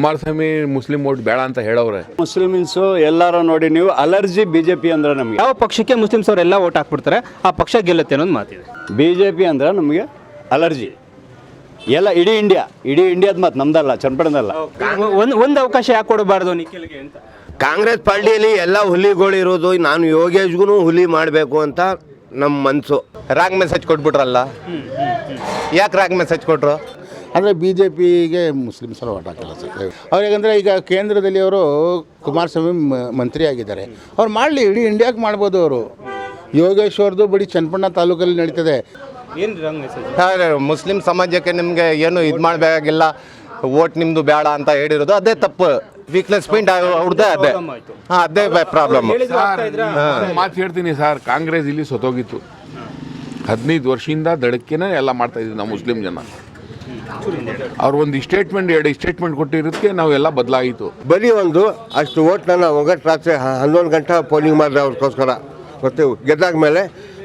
Kumaraswamy Muslim vote ಬೇಡ ಅಂತ ಹೇಳವ್ರೆ. Muslims ಎಲ್ಲಾರು ನೋಡಿ ನೀವು ಅಲರ್ಜಿ ಬಿಜೆಪಿ ಜೆ ಪಿ ಅಂದ್ರೆ ನಮಗೆ. ಯಾವ ಪಕ್ಷಕ್ಕೆ ಮುಸ್ಲಿಮ್ಸ್ ಅವರೆಲ್ಲ ಓಟ್ ಹಾಕ್ಬಿಡ್ತಾರೆ ಆ ಪಕ್ಷ ಗೆಲ್ಲುತ್ತೆ ಅನ್ನೋದು ಮಾತಿದೆ. ಬಿಜೆಪಿ ಜೆ ಪಿ ಅಂದ್ರೆ ನಮಗೆ ಅಲರ್ಜಿ. ಎಲ್ಲ ಇಡೀ ಇಂಡಿಯಾ ಇಡೀ ಇಂಡಿಯಾದ ಮಾತು ನಮ್ದಲ್ಲ ಚನ್ನಪಟ್ಟಣದಲ್ಲ. ಒಂದು ಒಂದು ಅವಕಾಶ ಯಾಕೆ ಕೊಡಬಾರ್ದು ನಿಖಿಲ್ಗೆ ಅಂತ? ಕಾಂಗ್ರೆಸ್ ಪಾರ್ಟಿಯಲ್ಲಿ ಎಲ್ಲ ಹುಲಿಗಳು ಇರೋದು ನಾನು ಯೋಗೇಶ್ಗೂ ಹುಲಿ ಮಾಡಬೇಕು ಅಂತ ನಮ್ಮ ಮನಸ್ಸು ರಾಂಗ್ ಮೆಸೇಜ್ ಕೊಟ್ಬಿಟ್ರಲ್ಲ? ಯಾಕೆ ರಾಂಗ್ ಮೆಸೇಜ್ ಕೊಟ್ರು? ಅಂದರೆ ಬಿ ಜೆ ಪಿಗೆ ಮುಸ್ಲಿಮ್ಸರು ಓಟ್ ಹಾಕಲ್ಲ ಸರ್ ಅವ್ರು ಯಾಕಂದರೆ ಈಗ ಕೇಂದ್ರದಲ್ಲಿ ಅವರು ಕುಮಾರಸ್ವಾಮಿ ಮ- ಮಂತ್ರಿ ಆಗಿದ್ದಾರೆ. ಅವ್ರು ಮಾಡಲಿ ಇಡೀ ಇಂಡಿಯಾಗೆ ಮಾಡ್ಬೋದು ಅವರು. ಯೋಗೇಶ್ವರದು ಬರೀ ಚನ್ನಪಣ್ಣ ತಾಲೂಕಲ್ಲಿ ನಡೀತದೆ. ಏನು ಮುಸ್ಲಿಂ ಸಮಾಜಕ್ಕೆ ನಿಮಗೆ ಏನು ಇದು ಮಾಡಬೇಕಾಗಿಲ್ಲ ಓಟ್ ನಿಮ್ಮದು ಬೇಡ ಅಂತ ಹೇಳಿರೋದು ಅದೇ ತಪ್ಪು. ವೀಕ್ನೆಸ್ ಪಾಯಿಂಟ್ ಅವ್ರದ್ದೇ ಅದೇ. ಹಾಂ ಅದೇ ಪ್ರಾಬ್ಲಮ್ ಮಾತು ಹೇಳ್ತೀನಿ ಸರ್ ಕಾಂಗ್ರೆಸ್ ಇಲ್ಲಿ ಸೊತೋಗಿತ್ತು ಹದಿನೈದು ವರ್ಷದಿಂದ ದಡಕ್ಕೆನೇ ಎಲ್ಲ ಮಾಡ್ತಾ ಇದ್ದೀವಿ ನಾವು ಮುಸ್ಲಿಂ ಜನ. ಅವ್ರು ಒಂದು ಸ್ಟೇಟ್ಮೆಂಟ್ ಎರಡು ಸ್ಟೇಟ್ಮೆಂಟ್ ಕೊಟ್ಟಿರೋದಕ್ಕೆ ನಾವೆಲ್ಲ ಬದಲಾಯಿತು. ಬರೀ ಒಂದು ಅಷ್ಟು ಓಟ್ ನನ್ನ ಒಗ್ಗಟ್ಟು ರಾತ್ರಿ ಹನ್ನೊಂದು ಗಂಟೆ ಪೋಲಿಂಗ್ ಮಾಡಿದೆ ಅವ್ರಿಗೋಸ್ಕರ. ಮತ್ತು ಗೆದ್ದಾಗ ಮೇಲೆ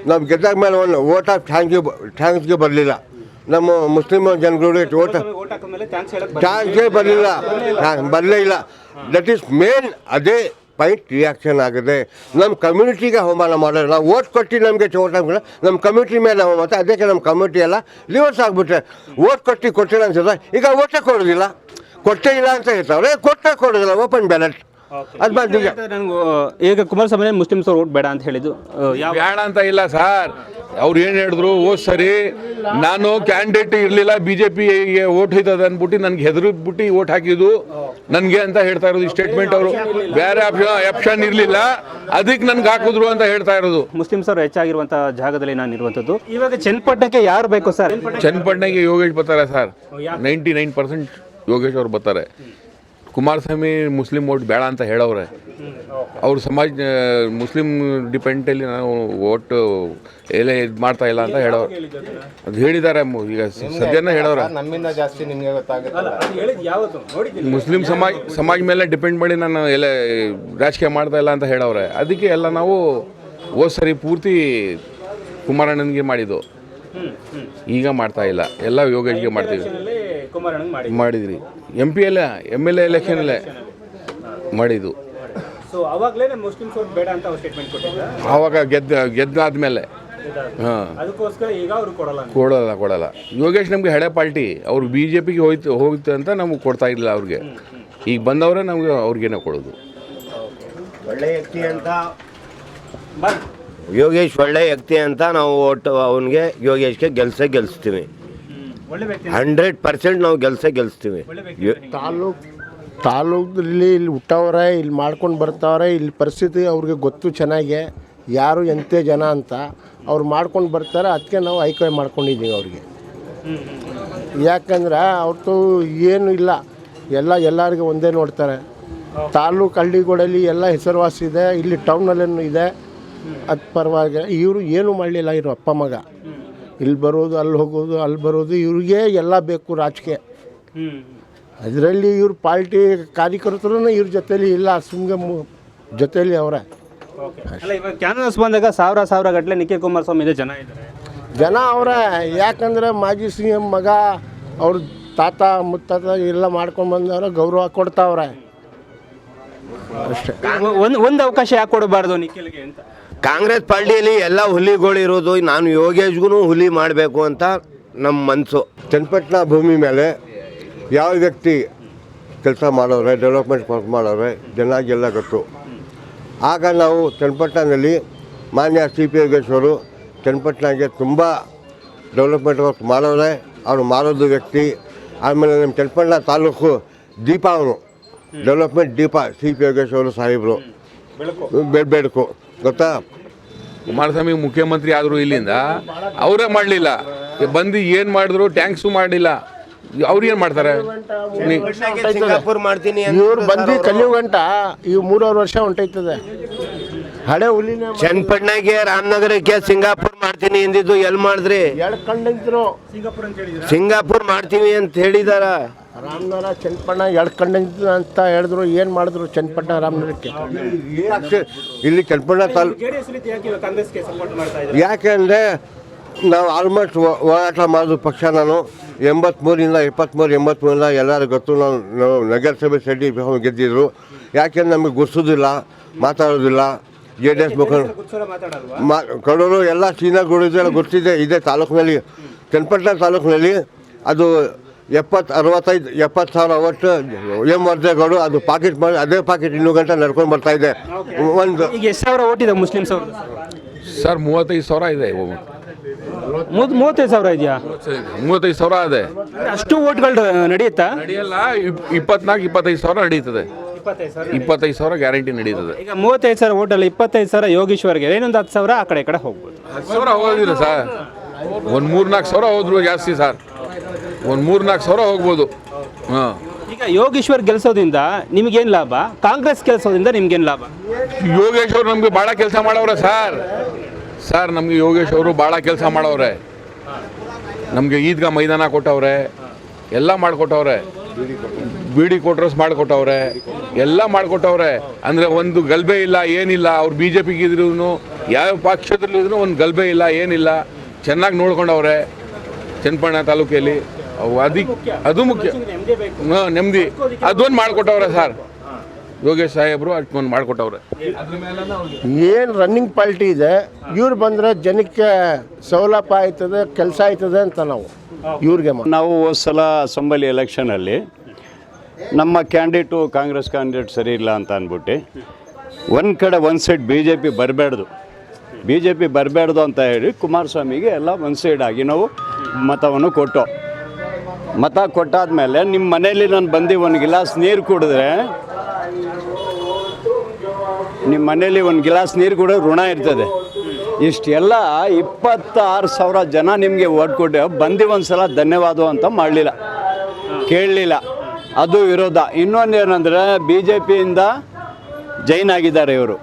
ನಾವು ಗೆದ್ದಾಗ ಮೇಲೆ ಒಂದು ಓಟ್ ಆಫ್ ಥ್ಯಾಂಕ್ ಯು ಥ್ಯಾಂಕ್ಸ್ಗೆ ಬರಲಿಲ್ಲ. ನಮ್ಮ ಮುಸ್ಲಿಂ ಜನಗಳು ಓಟ್ ಥ್ಯಾಂಕ್ಸ್ಗೆ ಬರಲಿಲ್ಲ. ಬರಲೇ ಇಲ್ಲ. ದಟ್ ಈಸ್ ಮೇನ್ ಅದೇ ಪಾಯಿಂಟ್ ರಿಯಾಕ್ಷನ್ ಆಗಿದೆ ನಮ್ಮ ಕಮ್ಯುನಿಟಿಗೆ ಅವಮಾನ ಮಾಡೋದು ನಾವು ಓಟ್ ಕೊಟ್ಟು ನಮಗೆ ಹಾಕಿಲ್ಲ ನಮ್ಮ ಕಮ್ಯುನಿಟಿ ಮೇಲೆ ಅವಮಾನ ಅದಕ್ಕೆ ನಮ್ಮ ಕಮ್ಯುನಿಟಿ ಎಲ್ಲ ಲಿವರ್ಸ್ ಆಗಿಬಿಟ್ರೆ. ಓಟ್ ಕೊಟ್ಟು ಕೊಟ್ಟಿಲ್ಲ ಅನ್ಸುತ್ತೆ? ಈಗ ಓಟೇ ಕೊಡೋದಿಲ್ಲ. ಕೊಟ್ಟೇ ಇಲ್ಲ ಅಂತ ಹೇಳ್ತಾವ್ರೆ ಕೊಟ್ಟೇ ಕೊಡೋದಿಲ್ಲ. ಓಪನ್ ಬ್ಯಾಲೆಟ್ ಅದು ಬಂದಿಲ್ಲ ಈಗ ನನಗೂ ಈಗ ಕುಮಾರಸ್ವಾಮಿ ಮುಸ್ಲಿಮ್ಸ್ ಅವ್ರು ಓಟ್ ಬೇಡ ಅಂತ ಹೇಳಿದ್ದು. ಬೇಡ ಅಂತ ಇಲ್ಲ ಸರ್ ಅವ್ರು ಏನು ಹೇಳಿದ್ರು ಓ ಸರಿ ನಾನು ಕ್ಯಾಂಡಿಡೇಟ್ ಇರಲಿಲ್ಲ ಬಿ ಜೆ ಪಿಗೆ ಓಟ್ ಹೋಯ್ತದೆ ಅಂದ್ಬಿಟ್ಟು ನನ್ಗೆ ಹೆದರ್ಬಿಟ್ಟು ಓಟ್ ಹಾಕಿದ್ದು. ನನಗೆ ಅಂತ ಹೇಳ್ತಾ ಇರೋದು ಸ್ಟೇಟ್ಮೆಂಟ್ ಅವರು. ಬೇರೆ ಆಪ್ಷನ್ ಆಪ್ಷನ್ ಇರಲಿಲ್ಲ. ಅದಕ್ಕೆ ನನ್ಗೆ ಹಾಕಿದ್ರು ಅಂತ ಹೇಳ್ತಾ ಇರೋದು. ಮುಸ್ಲಿಂ ಸರ್ ಹೆಚ್ಚಾಗಿರುವಂಥ ಜಾಗದಲ್ಲಿ ನಾನು ಇರುವಂತದ್ದು. ಇವಾಗ ಚನ್ನಪಟ್ಟಣಕ್ಕೆ ಯಾರು ಬೇಕು ಸರ್? ಚನ್ನಪಟ್ಟಣಕ್ಕೆ ಯೋಗೇಶ್ ಬರ್ತಾರೆ sir. Ninety nine percent Yogesh ಅವ್ರು ಬರ್ತಾರೆ. ಕುಮಾರಸ್ವಾಮಿ ಮುಸ್ಲಿಂ ಓಟ್ ಬೇಡ ಅಂತ ಹೇಳವ್ರೆ. ಅವ್ರ ಸಮಾಜ ಮುಸ್ಲಿಂ ಡಿಪೆಂಡಲ್ಲಿ ನಾವು ಓಟ್ ಎಲ್ಲ ಇದು ಮಾಡ್ತಾ ಇಲ್ಲ ಅಂತ ಹೇಳೋರು ಅದು ಹೇಳಿದ್ದಾರೆ ಈಗ ಸದ್ಯನ ಹೇಳವ್ರೆ. ನಮ್ಮಿಂದ ಜಾಸ್ತಿ ನಿಮಗೆ ಗೊತ್ತಾಗುತ್ತೆ. ಮುಸ್ಲಿಂ ಸಮಾಜ ಸಮಾಜ ಮೇಲೆ ಡಿಪೆಂಡ್ ಮಾಡಿ ನಾನು ಎಲ್ಲ ರಾಜಕೀಯ ಮಾಡ್ತಾ ಇಲ್ಲ ಅಂತ ಹೇಳೋರೆ ಅದಕ್ಕೆ ಎಲ್ಲ ನಾವು ಹೋದ್ ಸರಿ ಪೂರ್ತಿ ಕುಮಾರಣ್ಣನಿಗೆ ಮಾಡಿದ್ದು. ಈಗ ಮಾಡ್ತಾ ಇಲ್ಲ. ಎಲ್ಲ ಯೋಗೇಶ್ಗೆ ಮಾಡ್ತೀವಿ. ಮಾಡಿದ್ರಿ? ಎಂ ಪಿ ಎಲ್ಲ ಎಂ ಎಲ್ ಎ ಎಲೆಕ್ಷನಲ್ಲೇ ಮಾಡಿದ್ದು. ಆವಾಗ ಗೆದ್ದ ಗೆದ್ದಾದ್ಮೇಲೆ. ಹಾಂ. ಅದಕ್ಕೋಸ್ಕರ ಈಗ ಅವ್ರು ಕೊಡಲ್ಲ ಕೊಡಲ್ಲ ಕೊಡಲ್ಲ. ಯೋಗೇಶ್ ನಮಗೆ ಹಳೆ ಪಾರ್ಟಿ. ಅವ್ರು ಬಿ ಜೆ ಪಿಗೆ ಹೋಯ್ತು ಹೋಗುತ್ತೆ ಅಂತ ನಮಗೆ ಕೊಡ್ತಾ ಇರಲಿಲ್ಲ ಅವ್ರಿಗೆ. ಈಗ ಬಂದವರೇ ನಮಗೆ ಅವ್ರಿಗೇನೆ ಕೊಡೋದು. ಒಳ್ಳೆ ವ್ಯಕ್ತಿ ಅಂತ ಯೋಗೇಶ್ ಒಳ್ಳೆ ವ್ಯಕ್ತಿ ಅಂತ ನಾವು ಒಟ್ಟು ಅವನಿಗೆ ಯೋಗೇಶ್ಗೆ ಗೆಲ್ಸೇ ಗೆಲ್ಲಿಸ್ತೀವಿ ಹಂಡ್ರೆಡ್ ಪರ್ಸೆಂಟ್ ನಾವು ಗೆಲ್ಸೇ ಗೆಲ್ಲಿಸ್ತೀವಿ ತಾಲ್ಲೂಕು ತಾಲೂಕ್ ತಾಲೂಕಲ್ಲಿ ಇಲ್ಲಿ ಹುಟ್ಟವ್ರೆ ಇಲ್ಲಿ ಮಾಡ್ಕೊಂಡು ಬರ್ತಾವ್ರೆ ಇಲ್ಲಿ ಪರಿಸ್ಥಿತಿ ಅವ್ರಿಗೆ ಗೊತ್ತು ಚೆನ್ನಾಗೆ ಯಾರು ಎಂತೆ ಜನ ಅಂತ ಅವ್ರು ಮಾಡ್ಕೊಂಡು ಬರ್ತಾರೆ ಅದಕ್ಕೆ ನಾವು ಆಯ್ಕೆ ಮಾಡ್ಕೊಂಡಿದ್ದೀವಿ ಅವ್ರಿಗೆ. ಯಾಕಂದ್ರೆ ಅವ್ರದ್ದು ಏನು ಇಲ್ಲ ಎಲ್ಲ ಎಲ್ಲರಿಗೂ ಒಂದೇ ನೋಡ್ತಾರೆ. ತಾಲೂಕು ಹಳ್ಳಿಗಳಲ್ಲಿ ಎಲ್ಲ ಹೆಸರುವಾಸಿ ಇದೆ ಇಲ್ಲಿ ಟೌನಲ್ಲೇನು ಇದೆ. ಅದು ಪರವಾಗಿ ಇವರು ಏನೂ ಮಾಡಲಿಲ್ಲ ಇವರು ಅಪ್ಪ ಮಗ. ಇಲ್ಲಿ ಬರೋದು ಅಲ್ಲಿ ಹೋಗೋದು ಅಲ್ಲಿ ಬರೋದು ಇವ್ರಿಗೆ ಎಲ್ಲ ಬೇಕು ರಾಜಕೀಯ. ಅದರಲ್ಲಿ ಇವ್ರ ಪಾರ್ಟಿ ಕಾರ್ಯಕರ್ತರು ಇವ್ರ ಜೊತೇಲಿ ಇಲ್ಲ ಸುಮ್ಮನೆ ಜೊತೇಲಿ ಅವರ. ಅಲ್ಲ ಇವಾಗ ಬಂದಾಗ ಸಾವಿರ ಸಾವಿರ ಗಟ್ಟಲೆ ನಿಖಿಲ್ ಕುಮಾರಸ್ವಾಮಿ ಇದೆ ಜನ ಇದ್ದಾರೆ ಜನ ಅವರ ಯಾಕಂದರೆ ಮಾಜಿ ಸಿ ಎಂ ಮಗ ಅವ್ರ ತಾತ ಮುತ್ತಾತ ಎಲ್ಲ ಮಾಡ್ಕೊಂಡು ಬಂದವ್ರೆ ಗೌರವ ಕೊಡ್ತಾವ್ರೆ. ಅಷ್ಟೇ. ಒಂದು ಒಂದು ಅವಕಾಶ ಯಾಕೆ ಕೊಡಬಾರ್ದು ನಿಖಿಲ್ಗೆ ಅಂತ? ಕಾಂಗ್ರೆಸ್ ಪಾರ್ಟಿಯಲ್ಲಿ ಎಲ್ಲ ಹುಲಿಗಳು ಇರೋದು ನಾನು ಯೋಗೇಶ್ಗೂ ಹುಲಿ ಮಾಡಬೇಕು ಅಂತ ನಮ್ಮ ಮನಸ್ಸು ಚನ್ನಪಟ್ಟಣ ಭೂಮಿ ಮೇಲೆ ಯಾವ ವ್ಯಕ್ತಿ ಕೆಲಸ ಮಾಡೋರೆ ಡೆವಲಪ್ಮೆಂಟ್ ವರ್ಕ್ ಮಾಡೋರೆ ಜನಾಗೆಲ್ಲ ಗೊತ್ತು. ಆಗ ನಾವು ಚನ್ನಪಟ್ಟಣದಲ್ಲಿ ಮಾನ್ಯ ಸಿ ಪಿ ಯೋಗೇಶ್ವರು ಚನ್ನಪಟ್ಟಣಗೆ ತುಂಬ ಡೆವಲಪ್ಮೆಂಟ್ ವರ್ಕ್ ಮಾಡೋರೆ ಅವರು ಮಾಡೋದು ವ್ಯಕ್ತಿ. ಆಮೇಲೆ ನಮ್ಮ ಚನ್ನಪಟ್ಟಣ ತಾಲೂಕು ದೀಪ ಅವರು. ಡೆವಲಪ್ಮೆಂಟ್ ದೀಪ ಸಿ ಪಿ ಯೋಗೇಶ್ವರು ಸಾಹೇಬರು. ಬೆಳಕು. ಗೊತ್ತಾ? ಕುಮಾರಸ್ವಾಮಿ ಮುಖ್ಯಮಂತ್ರಿ ಆದರು ಇಲ್ಲಿಂದ ಅವರೇ ಮಾಡಲಿಲ್ಲ. ಬಂದು ಏನು ಮಾಡಿದ್ರು ಟ್ಯಾಂಕ್ಸು ಮಾಡಲಿಲ್ಲ ಅವ್ರು ಏನು ಮಾಡ್ತಾರೆ? ನೀ- ಸಿಂಗಾಪುರ್ ಮಾಡ್ತೀನಿ ಅಂತ ಇವ್ರು ಬಂದು ಕಲಿಯುಗಂಟ ಈ ಮೂರುವರೆ ವರ್ಷ ಹೊಂಟೈತದೆ. ಹಳೆ ಹುಲಿನ ಚನ್ನಪಟ್ಟಣಗೆ ರಾಮನಗರಕ್ಕೆ ಸಿಂಗಾಪುರ್ ಮಾಡ್ತೀನಿ ಎಂದಿದ್ದು ಎಲ್ಲಿ ಮಾಡಿದ್ರಿ? ಸಿಂಗಾಪುರ್ ಮಾಡ್ತೀವಿ ಅಂತ ಹೇಳಿದಾರ. ರಾಮನಗರ ಚನ್ನಪಟ್ಟಣ ಎರಡು ಕಂಡಂತ ಅಂತ ಹೇಳಿದ್ರು ಏನು ಮಾಡಿದ್ರು ಚನ್ನಪಟ್ಟಣ ರಾಮನಗರಕ್ಕೆ ಇಲ್ಲಿ ಚನ್ನಪಟ್ಟಣ ತಾಲೂಕು ಜೆಡಿಎಸ್ ರೀತಿ ಯಾಕೆ ಕಾಂಗ್ರೆಸ್ಗೆ ಸಪೋರ್ಟ್ ಮಾಡ್ತಾ ಇದ್ದಾರೆ? ಯಾಕೆ ಅಂದರೆ ನಾವು ಆಲ್ಮೋಸ್ಟ್ ಹೋರಾಟ ಮಾಡೋದು ಪಕ್ಷ ನಾನು. ಎಂಬತ್ತ್ಮೂರಿಂದ ಇಪ್ಪತ್ತ್ಮೂರು ಎಂಬತ್ತ್ಮೂರಿಂದ ಎಲ್ಲರೂ ಗೊತ್ತು ನಾವು ನಾವು ನಗರಸಭೆ ಸೆಡ್ಡಿ ಗೆದ್ದಿದ್ರು. ಯಾಕೆಂದ್ರೆ ನಮಗೆ ಗುರ್ಸೋದಿಲ್ಲ ಮಾತಾಡೋದಿಲ್ಲ. ಜೆ ಡಿ ಎಸ್ ಮುಖಂಡ ಮಾ ಕಡೂರು ಎಲ್ಲ ಚೀನಾಗಳಿದೆಲ್ಲ ಗೊತ್ತಿದೆ ಇದೆ ತಾಲೂಕಿನಲ್ಲಿ. ಚನ್ನಪಟ್ಟಣ ತಾಲೂಕಿನಲ್ಲಿ ಅದು ಎಪ್ಪತ್ತು ಅರವತ್ತೈದು ಎಪ್ಪತ್ತು ಸಾವಿರ ಒಟ್ಟು ಎಂ ವರ್ಧೇಗೌಡು ಅದು ಪಾಕೆಟ್ ಮಾಡಿ ಅದೇ ಪಾಕೆಟ್ ಇನ್ನೂ ಗಂಟೆ ನಡ್ಕೊಂಡು ಬರ್ತಾ ಇದೆ. ಒಂದು ಈಗ ಎಷ್ಟು ಸಾವಿರ ಓಟಿದೆ ಮುಸ್ಲಿಮ್ಸ್ ಅವ್ರದ್ದು? ಸರ್ ಮೂವತ್ತೈದು ಸಾವಿರ ಇದೆ ಮೂವತ್ ಮೂವತ್ತೈದು ಸಾವಿರ ಇದೆಯಾ? ಮೂವತ್ತೈದು ಸಾವಿರ ಇದೆ. ಅಷ್ಟು ಓಟ್ಗಳು ನಡೆಯುತ್ತಾ? ನಡೆಯಲ್ಲ ಇಪ್- ಇಪ್ಪತ್ನಾಲ್ಕು ಇಪ್ಪತ್ತೈದು ಸಾವಿರ ನಡೀತದೆ. ಇಪ್ಪತ್ತೈದು ಸಾವಿರ ಗ್ಯಾರಂಟಿ ನಡೀತದೆ. ಈಗ ಮೂವತ್ತೈದು ಸಾವಿರ ಓಟಲ್ಲಿ ಇಪ್ಪತ್ತೈದು ಸಾವಿರ ಯೋಗೇಶ್ವರ್ಗೆ ಏನೊಂದು ಹತ್ತು ಸಾವಿರ ಆ ಕಡೆ ಈ ಕಡೆ ಹೋಗ್ಬೋದು. ಹತ್ತು ಸಾವಿರ ಹೋಗೋದಿಲ್ಲ ಸರ್. ಒಂದು ಮೂರು ನಾಲ್ಕು ಸಾವಿರ ಹೋದ್ರು ಜಾಸ್ತಿ ಸರ್. ಒಂದು ಮೂರು ನಾಲ್ಕು ಸಾವಿರ ಹೋಗ್ಬೋದು. ಹಾಂ. ಈಗ ಯೋಗೇಶ್ವರ್ ಗೆಲ್ಸೋದ್ರಿಂದ ನಿಮ್ಗೇನು ಲಾಭ? ಕಾಂಗ್ರೆಸ್ ಗೆಲ್ಸೋದ್ರಿಂದ ನಿಮ್ಗೇನು ಲಾಭ? ಯೋಗೇಶ್ವರ್ ನಮಗೆ ಭಾಳ ಕೆಲಸ ಮಾಡವ್ರೆ ಸರ್. ಸರ್ ನಮಗೆ ಯೋಗೇಶ್ ಅವರು ಭಾಳ ಕೆಲಸ ಮಾಡವ್ರೆ. ನಮಗೆ ಈದ್ಗಾ ಮೈದಾನ ಕೊಟ್ಟವ್ರೆ. ಎಲ್ಲ ಮಾಡಿಕೊಟ್ಟವ್ರೆ. ಬೀಡಿ ಕೊಟ್ರಸ್ ಮಾಡಿಕೊಟ್ಟವ್ರೆ. ಎಲ್ಲ ಮಾಡಿಕೊಟ್ಟವ್ರೆ. ಅಂದರೆ ಒಂದು ಗಲ್ಬೆ ಇಲ್ಲ ಏನಿಲ್ಲ. ಅವ್ರು ಬಿ ಜೆ ಪಿಗಿದ್ರು ಯಾವ ಪಕ್ಷದಲ್ಲಿದ್ರು ಒಂದು ಗಲ್ಬೆ ಇಲ್ಲ ಏನಿಲ್ಲ. ಚೆನ್ನಾಗಿ ನೋಡ್ಕೊಂಡವ್ರೆ. ಚನ್ನಪಣ್ಣ ತಾಲೂಕಲ್ಲಿ ಅದಕ್ಕೆ ಅದು ಮುಖ್ಯ. ಹಾಂ ನೆಮ್ಮದಿ. ಅದೊಂದು ಮಾಡಿಕೊಟ್ಟವ್ರೆ ಸರ್. ಯೋಗೇಶ್ ಸಾಹೇಬರು ಅಷ್ಟೊಂದು ಮಾಡಿಕೊಟ್ಟವ್ರೆ. ಏನು ರನ್ನಿಂಗ್ ಪಾರ್ಟಿ ಇದೆ ಇವ್ರು ಬಂದರೆ ಜನಕ್ಕೆ ಸೌಲಭ್ಯ ಆಯ್ತದೆ ಕೆಲಸ ಆಯ್ತದೆ ಅಂತ ನಾವು ಇವ್ರಿಗೆ ನಾವು ಹೋದ ಸಲ ಅಸೆಂಬ್ಲಿ ಎಲೆಕ್ಷನಲ್ಲಿ ನಮ್ಮ ಕ್ಯಾಂಡಿಡೇಟು ಕಾಂಗ್ರೆಸ್ ಕ್ಯಾಂಡಿಡೇಟ್ ಸರಿ ಇಲ್ಲ ಅಂತ ಅಂದ್ಬಿಟ್ಟು ಒಂದು ಕಡೆ ಒಂದು ಸೈಡ್ ಬಿ ಜೆ ಪಿ ಬರಬೇಡ್ದು ಬಿ ಜೆ ಪಿ ಬರಬೇಡ್ದು ಅಂತ ಹೇಳಿ ಕುಮಾರಸ್ವಾಮಿಗೆ ಎಲ್ಲ ಒಂದು ಸೈಡ್ ಆಗಿ ನಾವು ಮತವನ್ನು ಕೊಟ್ಟು. ಮತ ಕೊಟ್ಟಾದ್ಮೇಲೆ ನಿಮ್ಮ ಮನೇಲಿ ನಾನು ಬಂದು ಒಂದು ಗಿಲಾಸ್ ನೀರು ಕುಡಿದ್ರೆ ನಿಮ್ಮ ಮನೇಲಿ ಒಂದು ಗಿಲಾಸ್ ನೀರು ಕೂಡ ಋಣ ಇರ್ತದೆ. ಇಷ್ಟೆಲ್ಲ ಇಪ್ಪತ್ತಾರು ಸಾವಿರ ಜನ ನಿಮಗೆ ಓಟ್ ಕೊಟ್ಟು ಬಂದು ಒಂದು ಸಲ ಧನ್ಯವಾದ ಅಂತ ಮಾಡಲಿಲ್ಲ. ಕೇಳಲಿಲ್ಲ. ಅದು ವಿರೋಧ. ಇನ್ನೊಂದು ಏನಂದರೆ ಬಿ ಜೆ ಪಿಯಿಂದ ಜೈನ್ ಆಗಿದ್ದಾರೆ ಇವರು.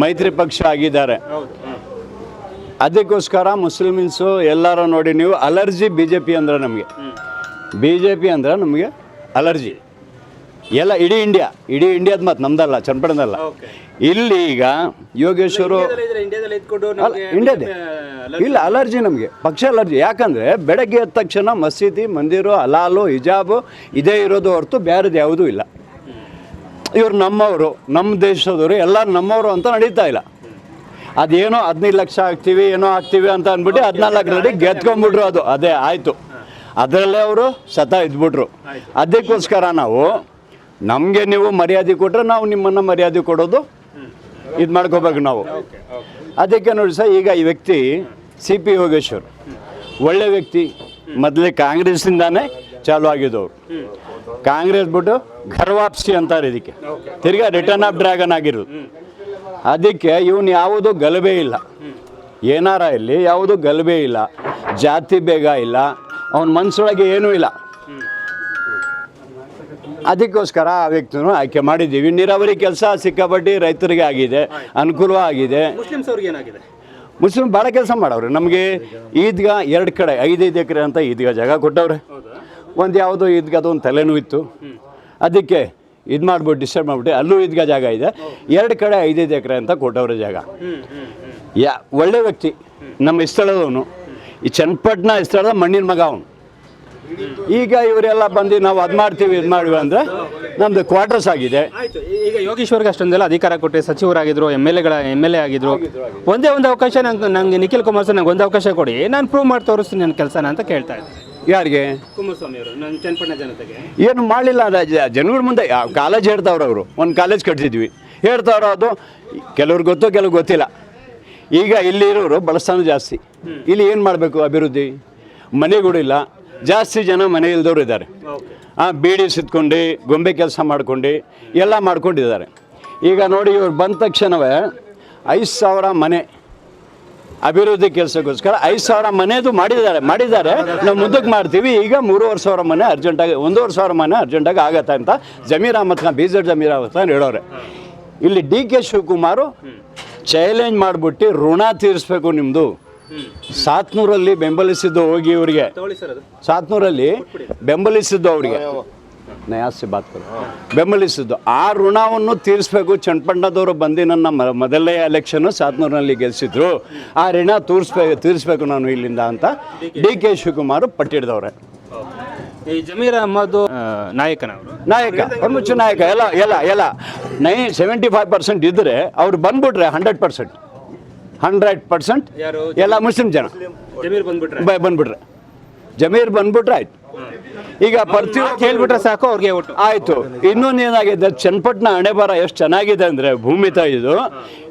ಮೈತ್ರಿ ಪಕ್ಷ ಆಗಿದ್ದಾರೆ. ಅದಕ್ಕೋಸ್ಕರ ಮುಸ್ಲಿಮ್ಸು ಎಲ್ಲರೂ ನೋಡಿ ನೀವು ಅಲರ್ಜಿ ಬಿ ಜೆ ಪಿ ಅಂದ್ರೆ ನಮಗೆ. ಬಿ ಜೆ ಪಿ ಅಂದ್ರೆ ನಮಗೆ ಅಲರ್ಜಿ. ಎಲ್ಲ ಇಡೀ ಇಂಡಿಯಾ ಇಡೀ ಇಂಡಿಯಾದ ಮತ್ತು ನಮ್ದಲ್ಲ ಚನ್ನಪಟ್ಟಣದಲ್ಲ. ಇಲ್ಲಿ ಈಗ ಯೋಗೇಶ್ವರು ಇಂಡಿಯಾದೇ. ಇಲ್ಲ ಅಲರ್ಜಿ ನಮಗೆ ಪಕ್ಷ ಅಲರ್ಜಿ. ಯಾಕಂದರೆ ಬೆಳಗ್ಗೆ ಎದ್ದ ತಕ್ಷಣ ಮಸೀದಿ ಮಂದಿರು ಅಲಾಲು ಹಿಜಾಬು ಇದೇ ಇರೋದು ಹೊರತು ಬೇರೆದು ಯಾವುದೂ ಇಲ್ಲ. ಇವರು ನಮ್ಮವರು ನಮ್ಮ ದೇಶದವರು ಎಲ್ಲ ನಮ್ಮವರು ಅಂತ ನಡೀತಾ ಇಲ್ಲ. ಅದೇನೋ ಹದಿನೈದು ಲಕ್ಷ ಹಾಕ್ತೀವಿ ಏನೋ ಹಾಕ್ತೀವಿ ಅಂತ ಅಂದ್ಬಿಟ್ಟು ಹದಿನಾಲ್ಕು ಹದಿನಾಲ್ಕರಲ್ಲಿ ಗೆದ್ಕೊಂಡ್ಬಿಟ್ರು ಅದು. ಅದೇ ಆಯಿತು. ಅದರಲ್ಲೇ ಅವರು ಸತ ಇದ್ಬಿಟ್ರು. ಅದಕ್ಕೋಸ್ಕರ ನಾವು ನಮಗೆ ನೀವು ಮರ್ಯಾದೆ ಕೊಟ್ಟರೆ ನಾವು ನಿಮ್ಮನ್ನು ಮರ್ಯಾದೆ ಕೊಡೋದು. ಇದು ಮಾಡ್ಕೋಬೇಕು ನಾವು. ಅದಕ್ಕೆ ನೋಡಿ ಸರ್ ಈಗ ಈ ವ್ಯಕ್ತಿ ಸಿ ಪಿ ಯೋಗೇಶ್ವರ್ ಒಳ್ಳೆ ವ್ಯಕ್ತಿ. ಮೊದಲೇ ಕಾಂಗ್ರೆಸ್ಸಿಂದಾನೇ ಚಾಲು ಆಗಿದ್ದವರು. ಕಾಂಗ್ರೆಸ್ ಬಿಟ್ಟು ಘರ್ವಾಪ್ಸಿ ಅಂತಾರೆ ಇದಕ್ಕೆ. ತಿರ್ಗಾ ರಿಟರ್ನ್ ಆಫ್ ಡ್ರ್ಯಾಗನ್ ಆಗಿರೋದು. ಅದಕ್ಕೆ ಇವನು ಯಾವುದೂ ಗಲಭೆ ಇಲ್ಲ. ಏನಾರ ಇಲ್ಲಿ ಯಾವುದೂ ಗಲಭೆ ಇಲ್ಲ. ಜಾತಿ ಬೇಗ ಇಲ್ಲ. ಅವನ ಮನಸ್ಸೊಳಗೆ ಏನೂ ಇಲ್ಲ. ಅದಕ್ಕೋಸ್ಕರ ಆ ವ್ಯಕ್ತಿನೂ ಆಯ್ಕೆ ಮಾಡಿದ್ದೀವಿ. ನೀರಾವರಿ ಕೆಲಸ ಸಿಕ್ಕಾಪಟ್ಟಿ ರೈತರಿಗೆ ಆಗಿದೆ ಅನುಕೂಲ ಆಗಿದೆ. ಏನಾಗಿದೆ? ಮುಸ್ಲಿಮ್ ಭಾಳ ಕೆಲಸ ಮಾಡವ್ರೆ. ನಮಗೆ ಈದ್ಗಾ ಎರಡು ಕಡೆ ಐದೈದು ಎಕರೆ ಅಂತ ಈದ್ಗಾ ಜಾಗ ಕೊಟ್ಟವ್ರೆ. ಒಂದು ಯಾವುದೋ ಈದ್ಗಾದ ಒಂದು ತಲೆನೂ ಇತ್ತು ಅದಕ್ಕೆ ಇದು ಮಾಡ್ಬಿಟ್ಟು ಡಿಸ್ಟರ್ಬ್ ಮಾಡಿಬಿಟ್ಟು ಅಲ್ಲೂ ಇದ್ಗ ಜಾಗ ಇದೆ. ಎರಡು ಕಡೆ ಐದೈದು ಎಕರೆ ಅಂತ ಕೊಟ್ಟವ್ರೆ ಜಾಗ. ಯಾ, ಒಳ್ಳೆ ವ್ಯಕ್ತಿ. ನಮ್ಮ ಸ್ಥಳದವನು ಈ ಚನ್ನಪಟ್ಟಣ ಸ್ಥಳದ ಮಣ್ಣಿನ ಮಗ ಅವನು. ಈಗ ಇವರೆಲ್ಲ ಬಂದು ನಾವು ಅದು ಮಾಡ್ತೀವಿ, ಇದು ಮಾಡಿವಿ ಅಂದರೆ ನಮ್ಮದು ಕ್ವಾರ್ಟರ್ಸ್ ಆಗಿದೆ. ಈಗ ಯೋಗೀಶ್ವರ್ಗೆ ಅಷ್ಟೊಂದೆಲ್ಲ ಅಧಿಕಾರ ಕೊಟ್ಟೆ, ಸಚಿವರಾಗಿದ್ರು, ಎಂ ಎಲ್ ಎಗಳ, ಎಂ ಎಲ್ ಎ ಆಗಿದ್ರು. ಒಂದೇ ಒಂದು ಅವಕಾಶ ನಂಗೆ ನಂಗೆ ನಿಖಿಲ್ ಕುಮಾರಸ್ವಾಮಿ ನಂಗೆ ಒಂದು ಅವಕಾಶ ಕೊಡಿ. ನಾನು ಪ್ರೂವ್ ಮಾಡಿ ತೋರಿಸ್ತೀನಿ ನನ್ನ ಕೆಲಸನ ಅಂತ ಕೇಳ್ತಾ ಇದ್ದೆ. ಯಾರಿಗೆ? ಕುಮಾರಸ್ವಾಮಿ ಅವರು ನನ್ನ ಚನ್ನಪಟ್ಟಣ ಜನತೆಗೆ. ಏನು ಮಾಡಲಿಲ್ಲ ಜನಗಳ ಮುಂದೆ ಯಾವ ಕಾಲೇಜ್ ಹೇಳ್ತಾವ್ರು ಅವರು. ಒಂದು ಕಾಲೇಜ್ ಕಟ್ಸಿದ್ವಿ. ಹೇಳ್ತಾವ್ರು ಅದು ಕೆಲವ್ರಿಗೆ ಗೊತ್ತು ಕೆಲವ್ರು ಗೊತ್ತಿಲ್ಲ. ಈಗ ಇಲ್ಲಿರೋರು ಬಳಸ್ತಾನೆ ಜಾಸ್ತಿ. ಇಲ್ಲಿ ಏನು ಮಾಡಬೇಕು ಅಭಿವೃದ್ಧಿ? ಮನೆಗಳಿಲ್ಲ ಜಾಸ್ತಿ ಜನ ಮನೆ ಇಲ್ದವ್ರು ಇದ್ದಾರೆ. ಆ ಬೀಡಿ ಸಿತ್ಕೊಂಡು ಗೊಂಬೆ ಕೆಲಸ ಮಾಡ್ಕೊಂಡು ಎಲ್ಲ ಮಾಡ್ಕೊಂಡಿದ್ದಾರೆ. ಈಗ ನೋಡಿ ಇವ್ರು ಬಂದ ತಕ್ಷಣವೇ ಐದು ಸಾವಿರ ಮನೆ ಅಭಿವೃದ್ಧಿ ಕೆಲಸಕ್ಕೋಸ್ಕರ ಐದು ಸಾವಿರ ಮನೆದು ಮಾಡಿದ್ದಾರೆ ಮಾಡಿದ್ದಾರೆ. ನಾವು ಮುಂದಕ್ಕೆ ಮಾಡ್ತೀವಿ. ಈಗ ಮೂರುವರೆ ಸಾವಿರ ಮನೆ ಅರ್ಜೆಂಟಾಗಿ ಒಂದೂವರೆ ಸಾವಿರ ಮನೆ ಅರ್ಜೆಂಟಾಗಿ ಆಗತ್ತೆ ಅಂತ ಜಮೀರ್ ಅಹಮದ್ ಖಾನ್ ಬಿ ಜೆಡ್ ಜಮೀರ್ ಅಹಮದ್ ಖಾನ್ ಹೇಳೋರೆ. ಇಲ್ಲಿ ಡಿ ಕೆ ಶಿವಕುಮಾರು ಚಾಲೆಂಜ್ ಮಾಡಿಬಿಟ್ಟು ಋಣ ತೀರಿಸ್ಬೇಕು ನಿಮ್ಮದು ಸಾತ್ನೂರಲ್ಲಿ ಬೆಂಬಲಿಸಿದ್ದು ಹೋಗಿ ಇವರಿಗೆ. ತಗೊಳ್ಳಿ ಸರ್ ಅದು. ಸಾತ್ನೂರಲ್ಲಿ ಬೆಂಬಲಿಸಿದ್ದು ಅವರಿಗೆ. ನಯಾಸೆ ಬಾತ್ ಬೆಂಬಲಿಸಿದ್ದು ಆ ಋಣವನ್ನು ತೀರಿಸ್ಬೇಕು. ಚನ್ನಪಣ್ಣದವರು ಬಂದು ನನ್ನ ಮ- ಮೊದಲನೇ ಎಲೆಕ್ಷನ್ನು ಸಾತ್ನೂರಿನಲ್ಲಿ ಗೆಲ್ಲಿಸಿದ್ರು ಆ ಋಣ ತೀರಿಸ್ಬೇಕು ತೀರಿಸ್ಬೇಕು ನಾನು ಇಲ್ಲಿಂದ ಅಂತ ಡಿ ಕೆ ಶಿವಕುಮಾರ್ ಪಟ್ಟಿಡ್ದವ್ರೆ. ಈ ಜಮೀರ್ ಅಹಮದ್ ನಾಯಕನವರು. ನಾಯಕ ಪ್ರಮುಖ ನಾಯಕ ಎಲ್ಲ ಎಲ್ಲ ಎಲ್ಲ. ನೈ ಸೆವೆಂಟಿ ಫೈವ್ ಪರ್ಸೆಂಟ್ ಇದ್ದರೆ ಅವ್ರು ಬಂದ್ಬಿಟ್ರೆ ಹಂಡ್ರೆಡ್ ಪರ್ಸೆಂಟ್ ಹಂಡ್ರೆಡ್ ಪರ್ಸೆಂಟ್ ಎಲ್ಲ ಮುಸ್ಲಿಂ ಜನ. ಜಮೀರ್ ಬಂದ್ಬಿಟ್ರೆ. ಬ- ಬಂದ್ಬಿಟ್ರೆ. ಜಮೀರ್ ಬಂದ್ಬಿಟ್ರೆ ಆಯ್ತು. ಈಗ ಪ್ರತಿಯೊಂದು ಕೇಳ್ಬಿಟ್ರೆ ಸಾಕು ಅವ್ರಿಗೆ ಒಟ್ಟು ಆಯಿತು. ಇನ್ನೊಂದು ಏನಾಗಿದೆ ಚನ್ನಪಟ್ಟಣ ಹಣೆಬರ ಎಷ್ಟು ಚೆನ್ನಾಗಿದೆ ಅಂದರೆ ಭೂಮಿ ತಾಯಿದು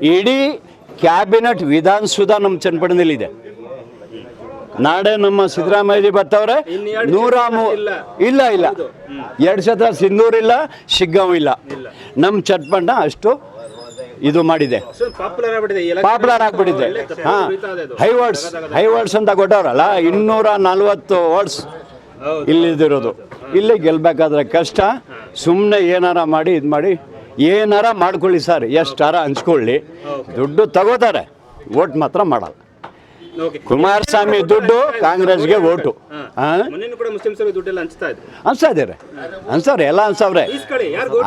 ಇಡೀ ಕ್ಯಾಬಿನೆಟ್ ವಿಧಾನಸೌಧ ನಮ್ಮ ಚನ್ನಪಟ್ಟಣದಲ್ಲಿದೆ. ನಾಳೆ ನಮ್ಮ ಸಿದ್ದರಾಮಯ್ಯ ಬರ್ತವ್ರೆ. ನೂರ ಮೂ ಇಲ್ಲ. ಇಲ್ಲ ಎರಡು ಶತ ಸಿಂಧೂರ್ ಇಲ್ಲ ಶಿಗ್ಗಾಂವ್ ಇಲ್ಲ. ನಮ್ಮ ಚಟ್ಪಣ್ಣ ಅಷ್ಟು ಇದು ಮಾಡಿದೆ. ಪಾಪ್ಯುಲರ್ ಆಗ್ಬಿಟ್ಟಿದೆ. ಪಾಪ್ಯುಲರ್ ಆಗ್ಬಿಟ್ಟಿದೆ. ಹಾ. ಹೈ ವರ್ಡ್ಸ್ ಹೈ ವರ್ಡ್ಸ್ ಅಂತ ಕೊಟ್ಟವ್ರಲ್ಲ ಇನ್ನೂರ ನಲ್ವತ್ತು ವರ್ಡ್ಸ್. ಇಲ್ಲಿದಿರೋದು. ಇಲ್ಲಿ ಗೆಲ್ಬೇಕಾದ್ರೆ ಕಷ್ಟ. ಸುಮ್ಮನೆ ಏನಾರ ಮಾಡಿ ಇದು ಮಾಡಿ. ಏನಾರ ಮಾಡ್ಕೊಳ್ಳಿ ಸರ್ ಎಷ್ಟಾರ ಹಂಚ್ಕೊಳ್ಳಿ. ದುಡ್ಡು ತಗೋತಾರೆ. ಓಟ್ ಮಾತ್ರ ಮಾಡಲ್ಲ. ಕುಮಾರಸ್ವಾಮಿ ದುಡ್ಡು ಕಾಂಗ್ರೆಸ್ಗೆ ಓಟು ಅನ್ಸ್ತಾ ಇದ್ದಾರೆ. ಅನ್ಸವ್ರೆ ಎಲ್ಲ ಅನ್ಸವ್ರೆ